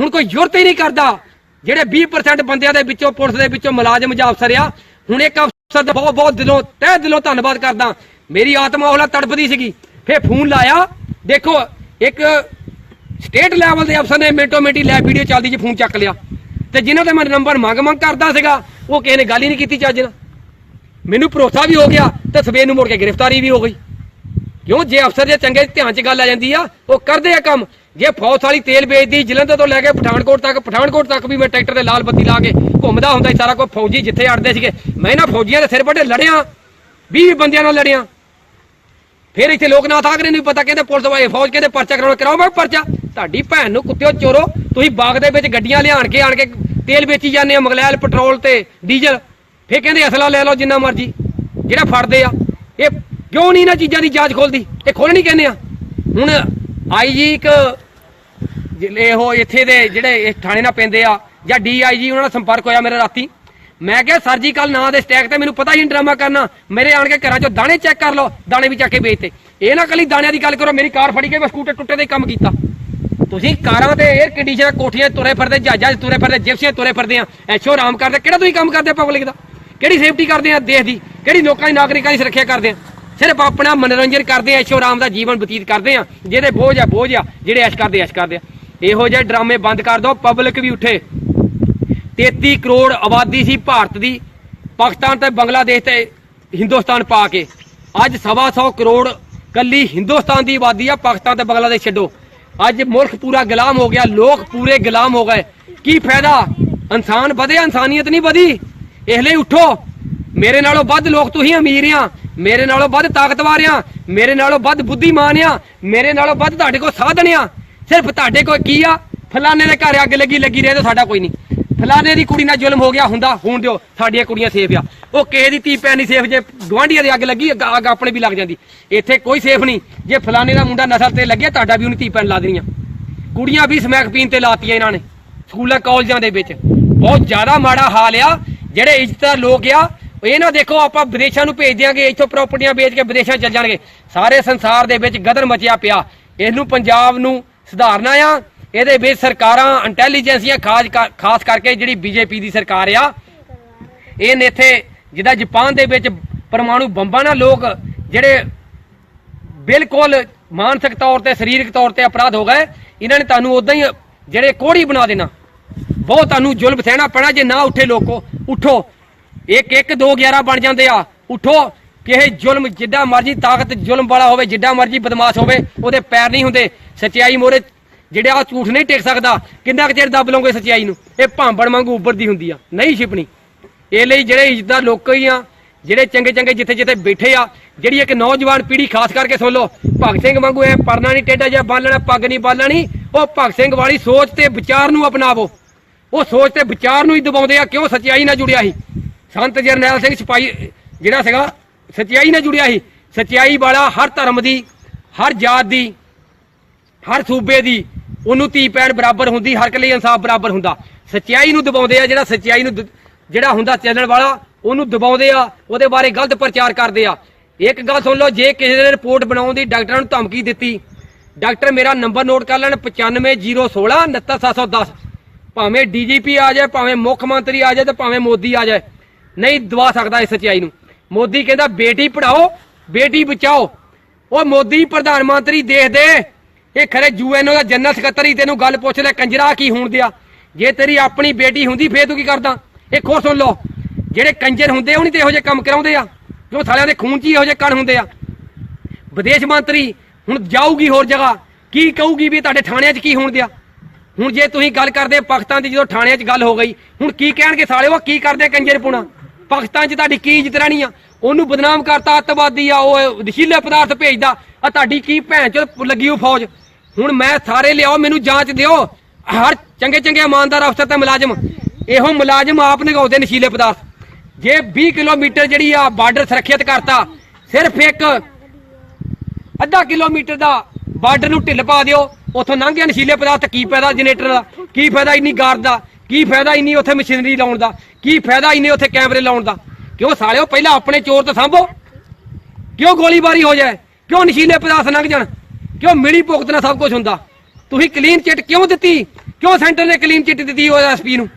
ਹੁਣ ਕੋਈ ਜ਼ਰੂਰਤ ਹੀ ਨਹੀਂ ਕਰਦਾ। ਜਿਹੜੇ 20% ਬੰਦਿਆਂ ਦੇ ਵਿੱਚੋਂ, ਪੁਲਿਸ ਦੇ ਵਿੱਚੋਂ ਮੁਲਾਜ਼ਮ ਜਾਂ ਅਫਸਰ ਆ, ਹੁਣ ਇੱਕ ਅਫਸਰ ਦਾ ਬਹੁਤ ਬਹੁਤ ਦਿਲੋਂ, ਤਹਿ ਦਿਲੋਂ ਧੰਨਵਾਦ ਕਰਦਾ। ਮੇਰੀ ਆਤਮਾ ਉਹਲਾ ਤੜਪਦੀ ਸੀਗੀ। ਫੇਰ ਫੋਨ ਲਾਇਆ। ਦੇਖੋ, ਇੱਕ ਸਟੇਟ ਲੈਵਲ ਦੇ ਅਫਸਰ ਨੇ ਮਿੰਟੋ ਮਿੰਟੀ ਲੈ ਵੀਡੀਓ ਚੱਲਦੀ ਜੀ ਫੋਨ ਚੱਕ ਲਿਆ। ਤੇ ਜਿਨ੍ਹਾਂ ਦਾ ਮੈਂ ਨੰਬਰ ਮੰਗ ਮੰਗ ਕਰਦਾ ਸੀਗਾ, ਉਹ ਕਿਸੇ ਨੇ ਗੱਲ ਹੀ ਨਹੀਂ ਕੀਤੀ ਚੱਜ ਨਾਲ। ਮੈਨੂੰ ਭਰੋਸਾ ਵੀ ਹੋ ਗਿਆ ਤੇ ਸਵੇਰ ਨੂੰ ਮੁੜ ਕੇ ਗ੍ਰਿਫਤਾਰੀ ਵੀ ਹੋ ਗਈ। ਕਿਉਂ? ਜੇ ਅਫਸਰ ਜੇ ਚੰਗੇ ਧਿਆਨ 'ਚ ਗੱਲ ਆ ਜਾਂਦੀ ਆ, ਉਹ ਕਰਦੇ ਆ ਕੰਮ। ਜੇ ਫੌਜ ਵਾਲੀ ਤੇਲ ਵੇਚਦੀ, ਜਲੰਧਰ ਤੋਂ ਲੈ ਕੇ ਪਠਾਨਕੋਟ ਤੱਕ ਪਠਾਨਕੋਟ ਤੱਕ ਵੀ ਮੈਂ ਟਰੈਕਟਰ ਦੇ ਲਾਲ ਬੱਤੀ ਲਾ ਕੇ ਘੁੰਮਦਾ ਹੁੰਦਾ ਸਾਰਾ ਕੋਈ ਫੌਜੀ ਜਿੱਥੇ ਅੜਦੇ ਸੀਗੇ। ਮੈਂ ਨਾ ਫੌਜੀਆਂ ਦੇ ਸਿਰ ਵੱਡੇ ਲੜਿਆ 20 ਬੰਦਿਆਂ ਨਾਲ ਲੜਿਆ। ਫਿਰ ਇੱਥੇ ਲੋਕਨਾਥ ਆਗਰੇ ਨੂੰ ਵੀ ਪਤਾ, ਕਹਿੰਦੇ ਪੁਲਿਸ ਵਾਲੇ ਫੌਜ ਕਹਿੰਦੇ ਪਰਚਾ ਕਰਾਉਣਾ, ਕਰਾਓ, ਮੈਂ ਪਰਚਾ। ਤੁਹਾਡੀ ਭੈਣ ਨੂੰ ਕੁੱਤਿਓ ਚੋਰੋ, ਤੁਸੀਂ ਬਾਗ ਦੇ ਵਿੱਚ ਗੱਡੀਆਂ ਲਿਆਣ ਕੇ ਆਣ ਕੇ ਤੇਲ ਵੇਚੀ ਜਾਂਦੇ ਆ ਮਗਲੈਲ, ਪੈਟਰੋਲ ਤੇ ਡੀਜ਼ਲ। ਫਿਰ ਕਹਿੰਦੇ, ਅਸਲਾ ਲੈ ਲਓ ਜਿੰਨਾ ਮਰਜ਼ੀ। ਜਿਹੜਾ ਫੜਦੇ ਆ, ਇਹ ਕਿਉਂ ਨਹੀਂ ਇਹਨਾਂ ਚੀਜ਼ਾਂ ਦੀ ਜਾਂਚ ਖੋਲਦੀ ਇਹ ਖੋਲਣੀ ਕਹਿੰਦੇ ਆ। ਹੁਣ ਆਈਜੀ ਇੱਕ ਜਿਹੜੇ ਇੱਥੇ ਦੇ ਜਿਹੜੇ ਇਹ ਥਾਣੇ ਨਾਲ ਪੈਂਦੇ ਆ, ਜਾਂ ਡੀਆਈਜੀ ਉਹਨਾਂ ਨਾਲ ਸੰਪਰਕ ਹੋਇਆ ਮੇਰੇ ਰਾਤੀ। ਮੈਂ ਕਿਹਾ ਸਰਜੀਕਲ ਨਾਂ ਦੇ ਸਟੈਕ ਤੇ ਮੈਨੂੰ ਪਤਾ ਹੀ ਨਹੀਂ ਡਰਾਮਾ ਕਰਨਾ। ਮੇਰੇ ਆਣ ਕੇ ਘਰਾਂ ਚੋਂ ਦਾਣੇ ਚੈੱਕ ਕਰ ਲਓ, ਦਾਣੇ ਵੀ ਚੱਕ ਕੇ ਵੇਚਤੇ। ਇਹ ਨਾ ਕੱਲੀ ਦਾਣਿਆਂ ਦੀ ਗੱਲ ਕਰੋ, ਮੇਰੀ ਕਾਰ ਫੜੀ ਕੇ ਮੈਂ ਸਕੂਟਰ ਟੁੱਟੇ ਦੇ ਕੰਮ ਕੀਤਾ। ਤੁਸੀਂ ਕਾਰਾਂ ਤੇ 에ਅਰ ਕੰਡੀਸ਼ਨਰ ਕੋਠੀਆਂ ਤੁਰੇ ਫਿਰਦੇ, ਜਹਾਜ਼ਾਂ 'ਚ ਤੁਰੇ ਫਿਰਦੇ ਜਿਪਸੀਆਂ ਤੁਰੇ ਫਿਰਦੇ ਆ। ਐਸ਼ੋ ਆਰਾਮ ਕਰਦੇ ਕਿਹੜਾ ਤੁਸੀਂ ਕੰਮ ਕਰਦੇ ਪਬਲਿਕ ਦਾ? ਕਿਹੜੀ ਸੇਫਟੀ ਕਰਦੇ ਆ ਦੇਸ਼ ਦੀ? ਕਿਹੜੀ ਲੋਕਾਂ ਦੀ ਨਾਗਰਿਕਾਂ ਦੀ ਸੁਰੱਖਿਆ ਕਰਦੇ ਆ? ਸਿਰਫ ਆਪਣਾ ਮਨੋਰੰਜਨ ਕਰਦੇ ਆ, ਐਸ਼ੋ ਆਰਾਮ ਦਾ ਜੀਵਨ ਬਤੀਤ ਕਰਦੇ ਆ। ਜਿਹਦੇ ਬੋਝ ਆ ਬੋਝ ਆ, ਜਿਹੜੇ ਐਸ਼ ਕਰਦੇ ਐਸ਼ ਕਰਦੇ ਆ। ਇਹੋ ਜਿਹੇ ਡਰਾਮੇ ਬੰਦ ਕਰ ਦਿਓ ਪਬਲਿਕ ਵੀ ਉੱਠੇ। 33 ਕਰੋੜ ਆਬਾਦੀ ਸੀ ਭਾਰਤ ਦੀ। ਪਾਕਿਸਤਾਨ ਤੇ ਬੰਗਲਾਦੇਸ਼ ਤੇ ਹਿੰਦੁਸਤਾਨ ਪਾ ਕੇ। ਅੱਜ ਸਵਾ ਸੌ ਕਰੋੜ ਕੱਲੀ ਹਿੰਦੁਸਤਾਨ ਦੀ ਆਬਾਦੀ ਆ, ਪਾਕਿਸਤਾਨ ਤੇ ਬੰਗਲਾਦੇਸ਼ ਛੱਡੋ। ਅੱਜ ਮੁਲਕ ਪੂਰਾ ਗੁਲਾਮ ਹੋ ਗਿਆ, ਲੋਕ ਪੂਰੇ ਗੁਲਾਮ ਹੋ ਗਏ। ਕੀ ਫਾਇਦਾ? ਇਨਸਾਨ ਵਧੇ, ਇਨਸਾਨੀਅਤ ਨਹੀਂ ਵਧੀ। ਇਸ ਲਈ ਉਠੋ। ਮੇਰੇ ਨਾਲੋਂ ਵੱਧ ਲੋਕ ਤੁਸੀਂ ਅਮੀਰ ਆ। ਮੇਰੇ ਨਾਲੋਂ ਵੱਧ ਤਾਕਤਵਰ ਆ। ਮੇਰੇ ਨਾਲੋਂ ਵੱਧ ਬੁੱਧੀਮਾਨ ਆ। ਮੇਰੇ ਨਾਲੋਂ ਵੱਧ ਤੁਹਾਡੇ ਕੋਲ ਸਾਧਨ ਆ। ਸਿਰਫ ਤੁਹਾਡੇ ਕੋਲ ਕੀ ਆ? ਫਲਾਣੇ ਦੇ ਘਰ ਅੱਗ ਲੱਗੀ ਲੱਗੀ ਰਹੇ ਤਾਂ ਸਾਡਾ ਕੋਈ ਨਹੀਂ। ਫਲਾਣੇ ਦੀ ਕੁੜੀ ਨਾਲ ਜ਼ੁਲਮ ਹੋ ਗਿਆ ਹੁੰਦਾ, ਹੋਣ ਦਿਓ, ਸਾਡੀਆਂ ਕੁੜੀਆਂ ਸੇਫ ਆ। ਉਹ ਕਿਸੇ ਦੀ ਧੀ ਭੈਣ ਨਹੀਂ ਸੇਫ ਜੇ ਗਵਾਂਢੀਆਂ ਦੀ ਅੱਗ ਲੱਗੀ, ਅੱਗ ਅੱਗ ਆਪਣੇ ਵੀ ਲੱਗ ਜਾਂਦੀ। ਇੱਥੇ ਕੋਈ ਸੇਫ ਨਹੀਂ। ਜੇ ਫਲਾਣੇ ਦਾ ਮੁੰਡਾ ਨਸ਼ਾ ਤੇ ਲੱਗਿਆ, ਤੁਹਾਡਾ ਵੀ ਉਹਨੇ ਧੀ ਭੈਣ ਲਾ ਦੇਣੀਆਂ। ਕੁੜੀਆਂ ਵੀ ਸਮੈਕ ਪੀਣ ਤੇ ਲਾਤੀਆਂ ਇਹਨਾਂ ਨੇ, ਸਕੂਲਾਂ, ਕਾਲਜਾਂ ਦੇ ਵਿੱਚ। ਬਹੁਤ ਜ਼ਿਆਦਾ ਮਾੜਾ ਹਾਲ ਆ, ਜਿਹੜੇ ਇੱਜ਼ਤਦਾਰ ਲੋਕ ਆ, ਇਹ ਨਾ ਦੇਖੋ, ਆਪਾਂ ਵਿਦੇਸ਼ਾਂ ਨੂੰ ਭੇਜ ਦਿਆਂਗੇ, ਇੱਥੋਂ ਪ੍ਰਾਪਰਟੀਆਂ ਵੇਚ ਕੇ ਵਿਦੇਸ਼ਾਂ ਚੱਲ ਜਾਣਗੇ। ਸਾਰੇ ਸੰਸਾਰ ਦੇ ਵਿੱਚ ਗਦਰ ਮਚਿਆ ਪਿਆ। ਇਹਨੂੰ ਪੰਜਾਬ ਨੂੰ ਸੁਧਾਰਨਾ ਆ ਇਹਦੇ ਵਿੱਚ ਸਰਕਾਰਾਂ ਇੰਟੈਲੀਜੈਂਸੀਆਂ ਖਾਸ ਖਾਸ ਕਰਕੇ ਜਿਹੜੀ ਬੀਜੇਪੀ ਦੀ ਸਰਕਾਰ ਆ, ਇਹ ਇੱਥੇ ਜਿੱਦਾਂ ਜਾਪਾਨ ਦੇ ਵਿੱਚ ਪਰਮਾਣੂ ਬੰਬਾਂ ਨਾਲ ਲੋਕ ਜਿਹੜੇ ਬਿਲਕੁਲ ਮਾਨਸਿਕ ਤੌਰ ਤੇ, ਸਰੀਰਕ ਤੌਰ ਤੇ ਅਪਰਾਧ ਹੋ ਗਏ, ਇਹਨਾਂ ਨੇ ਤੁਹਾਨੂੰ ਉਦਾਂ ਹੀ ਜਿਹੜੇ ਕੋੜੀ ਬਣਾ ਦੇਣਾ। ਬਹੁਤ ਤੁਹਾਨੂੰ ਜ਼ੁਲਮ ਸਹਿਣਾ ਪੈਣਾ, ਜੇ ਨਾ ਉੱਠੇ ਲੋਕੋ, ਉਠੋ। ਇੱਕ ਇੱਕ 2 11 ਬਣ ਜਾਂਦੇ ਆ, ਉਠੋ। ਕਿਹੇ ਜ਼ੁਲਮ ਜਿੱਡਾ ਮਰਜ਼ੀ ਤਾਕਤ ਜ਼ੁਲਮ ਵਾਲਾ ਹੋਵੇ, ਜਿੱਡਾ ਮਰਜ਼ੀ ਬਦਮਾਸ਼ ਹੋਵੇ, ਉਹਦੇ ਪੈਰ ਨਹੀਂ ਹੁੰਦੇ। ਸਚਾਈ ਮੋਰੇ ਜਿਹੜਾ ਆ ਝੂਠ ਨਹੀਂ ਟਿਕ ਸਕਦਾ, ਕਿੰਨਾ ਕੁ ਚਿਰ ਦੱਬ ਲਓਗੇ ਸਚਾਈ ਨੂੰ? ਇਹ ਭਾਂਬੜ ਵਾਂਗੂ ਉੱਭਰਦੀ ਹੁੰਦੀ ਆ, ਨਹੀਂ ਛਿਪਣੀ। ਇਹ ਲਈ ਜਿਹੜੇ ਇੱਜ਼ਤਦਾਰ ਲੋਕ ਹੀ ਆ, ਜਿਹੜੇ ਚੰਗੇ ਚੰਗੇ ਜਿੱਥੇ ਜਿੱਥੇ ਬੈਠੇ ਆ, ਜਿਹੜੀ ਇੱਕ ਨੌਜਵਾਨ ਪੀੜ੍ਹੀ, ਖਾਸ ਕਰਕੇ ਸੁਣ ਲਓ, ਭਗਤ ਸਿੰਘ ਵਾਂਗੂ ਐ ਪਰਨਾ ਨਹੀਂ ਟੇਢਾ ਜਿਹਾ ਬਾਲਣਾ, ਪੱਗ ਨਹੀਂ ਬਾਲਣੀ ਉਹ ਭਗਤ ਸਿੰਘ ਵਾਲੀ ਸੋਚ ਤੇ ਵਿਚਾਰ ਨੂੰ ਅਪਣਾਵੋ। ਉਹ ਸੋਚ ਤੇ ਵਿਚਾਰ ਨੂੰ ਹੀ ਦਬਾਉਂਦੇ ਆ, ਕਿਉਂ ਸਚਾਈ ਨਾਲ ਜੁੜਿਆ ਸੀ? ਸੰਤ ਜਰਨੈਲ ਸਿੰਘ ਸਿਪਾਹੀ, ਜਿਹੜਾ ਸੀਗਾ, ਸਚਾਈ ਨਾਲ ਜੁੜਿਆ ਸੀ। ਸਚਾਈ ਵਾਲਾ ਹਰ ਧਰਮ ਦੀ, ਹਰ ਜਾਤ ਦੀ, ਹਰ ਸੂਬੇ ਦੀ ਉਹਨੂੰ ਧੀ ਪੈਣ ਬਰਾਬਰ ਹੁੰਦੀ, ਹਰ ਇੱਕ ਲਈ ਇਨਸਾਫ ਬਰਾਬਰ ਹੁੰਦਾ। ਸਚਾਈ ਨੂੰ ਦਬਾਉਂਦੇ ਆ ਜਿਹੜਾ ਸਚਾਈ ਨੂੰ ਜਿਹੜਾ ਹੁੰਦਾ ਚੈਨਲ ਵਾਲਾ, ਉਹਨੂੰ ਦਬਾਉਂਦੇ ਆ, ਉਹਦੇ ਬਾਰੇ ਗਲਤ ਪ੍ਰਚਾਰ ਕਰਦੇ ਆ। ਇੱਕ ਗੱਲ ਸੁਣ ਲਓ, ਜੇ ਕਿਸੇ ਨੇ ਰਿਪੋਰਟ ਬਣਾਉਣ ਦੀ ਡਾਕਟਰਾਂ ਨੂੰ ਧਮਕੀ ਦਿੱਤੀ, ਡਾਕਟਰ ਮੇਰਾ ਨੰਬਰ ਨੋਟ ਕਰ ਲੈਣ 95016 69710 ਭਾਵੇਂ ਡੀਜੀਪੀ ਆ ਜਾਏ, ਭਾਵੇਂ ਮੁੱਖ ਮੰਤਰੀ ਆ ਜਾਏ ਤੇ ਭਾਵੇਂ ਮੋਦੀ ਆ ਜਾਏ, ਨਹੀਂ ਦਵਾ ਸਕਦਾ ਇਸ ਸਚਾਈ ਨੂੰ। ਮੋਦੀ ਕਹਿੰਦਾ, ਬੇਟੀ ਪੜਾਓ ਬੇਟੀ ਬਚਾਓ। ਉਹ ਮੋਦੀ ਪ੍ਰਧਾਨ ਮੰਤਰੀ ਦੇਖ ਦੇ। ਇਹ ਖਰੇ ਯੂਐਨਓ ਦਾ ਜਨਰਲ ਸਕੱਤਰ ਹੀ ਤੈਨੂੰ ਗੱਲ ਪੁੱਛ ਲੈ, ਕੰਜਰਾ ਕੀ ਹੋਣ ਦਿਆ? ਜੇ ਤੇਰੀ ਆਪਣੀ ਬੇਟੀ ਹੁੰਦੀ, ਫੇਰ ਤੂੰ ਕੀ ਕਰਦਾ? ਇਹ ਖੋ ਸੁਣ ਲਓ, ਜਿਹੜੇ ਕੰਜਰ ਹੁੰਦੇ ਉਹ ਨਹੀਂ ਤੇ ਇਹੋ ਜਿਹੇ ਕੰਮ ਕਰਾਉਂਦੇ ਆ, ਜੋ ਸਾਲਿਆਂ ਦੇ ਖੂਨ 'ਚ ਹੀ ਇਹੋ ਜਿਹੇ ਕਣ ਹੁੰਦੇ ਆ। ਵਿਦੇਸ਼ ਮੰਤਰੀ ਹੁਣ ਜਾਊਗੀ ਹੋਰ ਜਗ੍ਹਾ, ਕੀ ਕਹੂਗੀ ਵੀ ਤੁਹਾਡੇ ਥਾਣਿਆਂ 'ਚ ਕੀ ਹੋਣ ਦਿਆ? ਹੁਣ ਜੇ ਤੁਸੀਂ ਗੱਲ ਕਰਦੇ ਪਾਕਿਸਤਾਨ ਦੀ, ਜਦੋਂ ਥਾਣਿਆਂ 'ਚ ਗੱਲ ਹੋ ਗਈ, ਹੁਣ ਕੀ ਕਹਿਣਗੇ ਸਾਲੇ ਉਹ ਕੀ ਕਰਦੇ ਕੰਜਰ ਪੁਣਾ? ਪਾਕਿਸਤਾਨ 'ਚ ਤੁਹਾਡੀ ਕੀ ਇੱਜ਼ਤ ਰਹਿਣੀ ਆ? ਉਹਨੂੰ ਬਦਨਾਮ ਕਰਤਾ, ਅੱਤਵਾਦੀ ਆ, ਉਹ ਨਸ਼ੀਲੇ ਪਦਾਰਥ ਭੇਜਦਾ। ਆ ਤੁਹਾਡੀ ਕੀ ਭੈਣ ਚ ਲੱਗੀ ਉਹ ਫੌਜ। ਹੁਣ ਮੈਂ ਸਾਰੇ ਲਿਆਓ, ਮੈਨੂੰ ਜਾਂਚ ਦਿਓ। ਹਰ ਚੰਗੇ ਚੰਗੇ ਇਮਾਨਦਾਰ ਅਫਸਰ ਤੇ ਮੁਲਾਜ਼ਮ। ਇਹੋ ਮੁਲਾਜ਼ਮ ਆਪ ਨਿਗਾਉਂਦੇ ਨਸ਼ੀਲੇ ਪਦਾਰਥ। ਜੇ 20 ਕਿਲੋਮੀਟਰ ਜਿਹੜੀ ਆ ਬਾਰਡਰ ਸੁਰੱਖਿਅਤ ਕਰਤਾ, ਸਿਰਫ ਇੱਕ ਅੱਧਾ ਕਿਲੋਮੀਟਰ ਦਾ ਬਾਰਡਰ ਨੂੰ ਢਿੱਲ ਪਾ ਦਿਓ। ਉਥੋਂ ਲੰਘ ਗਿਆ ਨਸ਼ੀਲੇ ਪਦਾਰਥ, ਕੀ ਫਾਇਦਾ ਜਨਰੇਟਰ ਦਾ? ਕੀ ਫਾਇਦਾ ਇੰਨੀ ਗਾਰਡ ਦਾ? ਕੀ ਫਾਇਦਾ ਇੰਨੀ ਉੱਥੇ ਮਸ਼ੀਨਰੀ ਲਾਉਣ ਦਾ? ਕੀ ਫਾਇਦਾ ਇੰਨੇ ਉੱਥੇ ਕੈਮਰੇ ਲਾਉਣ ਦਾ? ਕਿਉਂ ਸਾਲਿਓ, ਪਹਿਲਾਂ ਆਪਣੇ ਚੋਰ ਤਾਂ ਸਾਂਭੋ। ਕਿਉਂ ਗੋਲੀਬਾਰੀ ਹੋ ਜਾਏ? ਕਿਉਂ ਨਸ਼ੀਲੇ ਪਦਾਰਥ ਲੰਘ ਜਾਣ? ਕਿਉਂ ਮਿਲੀ ਭੁਗਤ ਨਾਲ ਸਭ ਕੁਝ ਹੁੰਦਾ? ਤੁਸੀਂ ਕਲੀਨ ਚਿੱਟ ਕਿਉਂ ਦਿੱਤੀ? ਕਿਉਂ ਸੈਂਟਰ ਨੇ ਕਲੀਨ ਚਿੱਟ ਦਿੱਤੀ ਉਹ ਐਸਪੀ ਨੂੰ?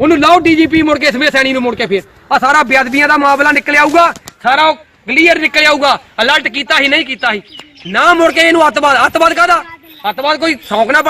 ਉਹਨੂੰ ਲਾਓ ਡੀਜੀਪੀ ਮੁੜ ਕੇ ਸਮੇਂ ਸੈਣੀ ਨੂੰ ਮੁੜ ਕੇ ਫਿਰ। ਆ ਸਾਰਾ ਬੇਅਦਬੀਆਂ ਦਾ ਮਾਮਲਾ ਨਿਕਲ ਆਊਗਾ। ਸਾਰਾ ਕਲੀਅਰ ਨਿਕਲ ਆਊਗਾ। ਅਲਰਟ ਕੀਤਾ ਹੀ ਨਹੀਂ ਕੀਤਾ ਸੀ। ਨਾ ਮੁੜ ਕੇ ਇਹਨੂੰ ਅੱਤਵਾਦ। ਅੱਤਵਾਦ ਕਾਦਾ ਅੱਤਵਾਦ ਕੋਈ ਸ਼ੌਂਕ ਨਾ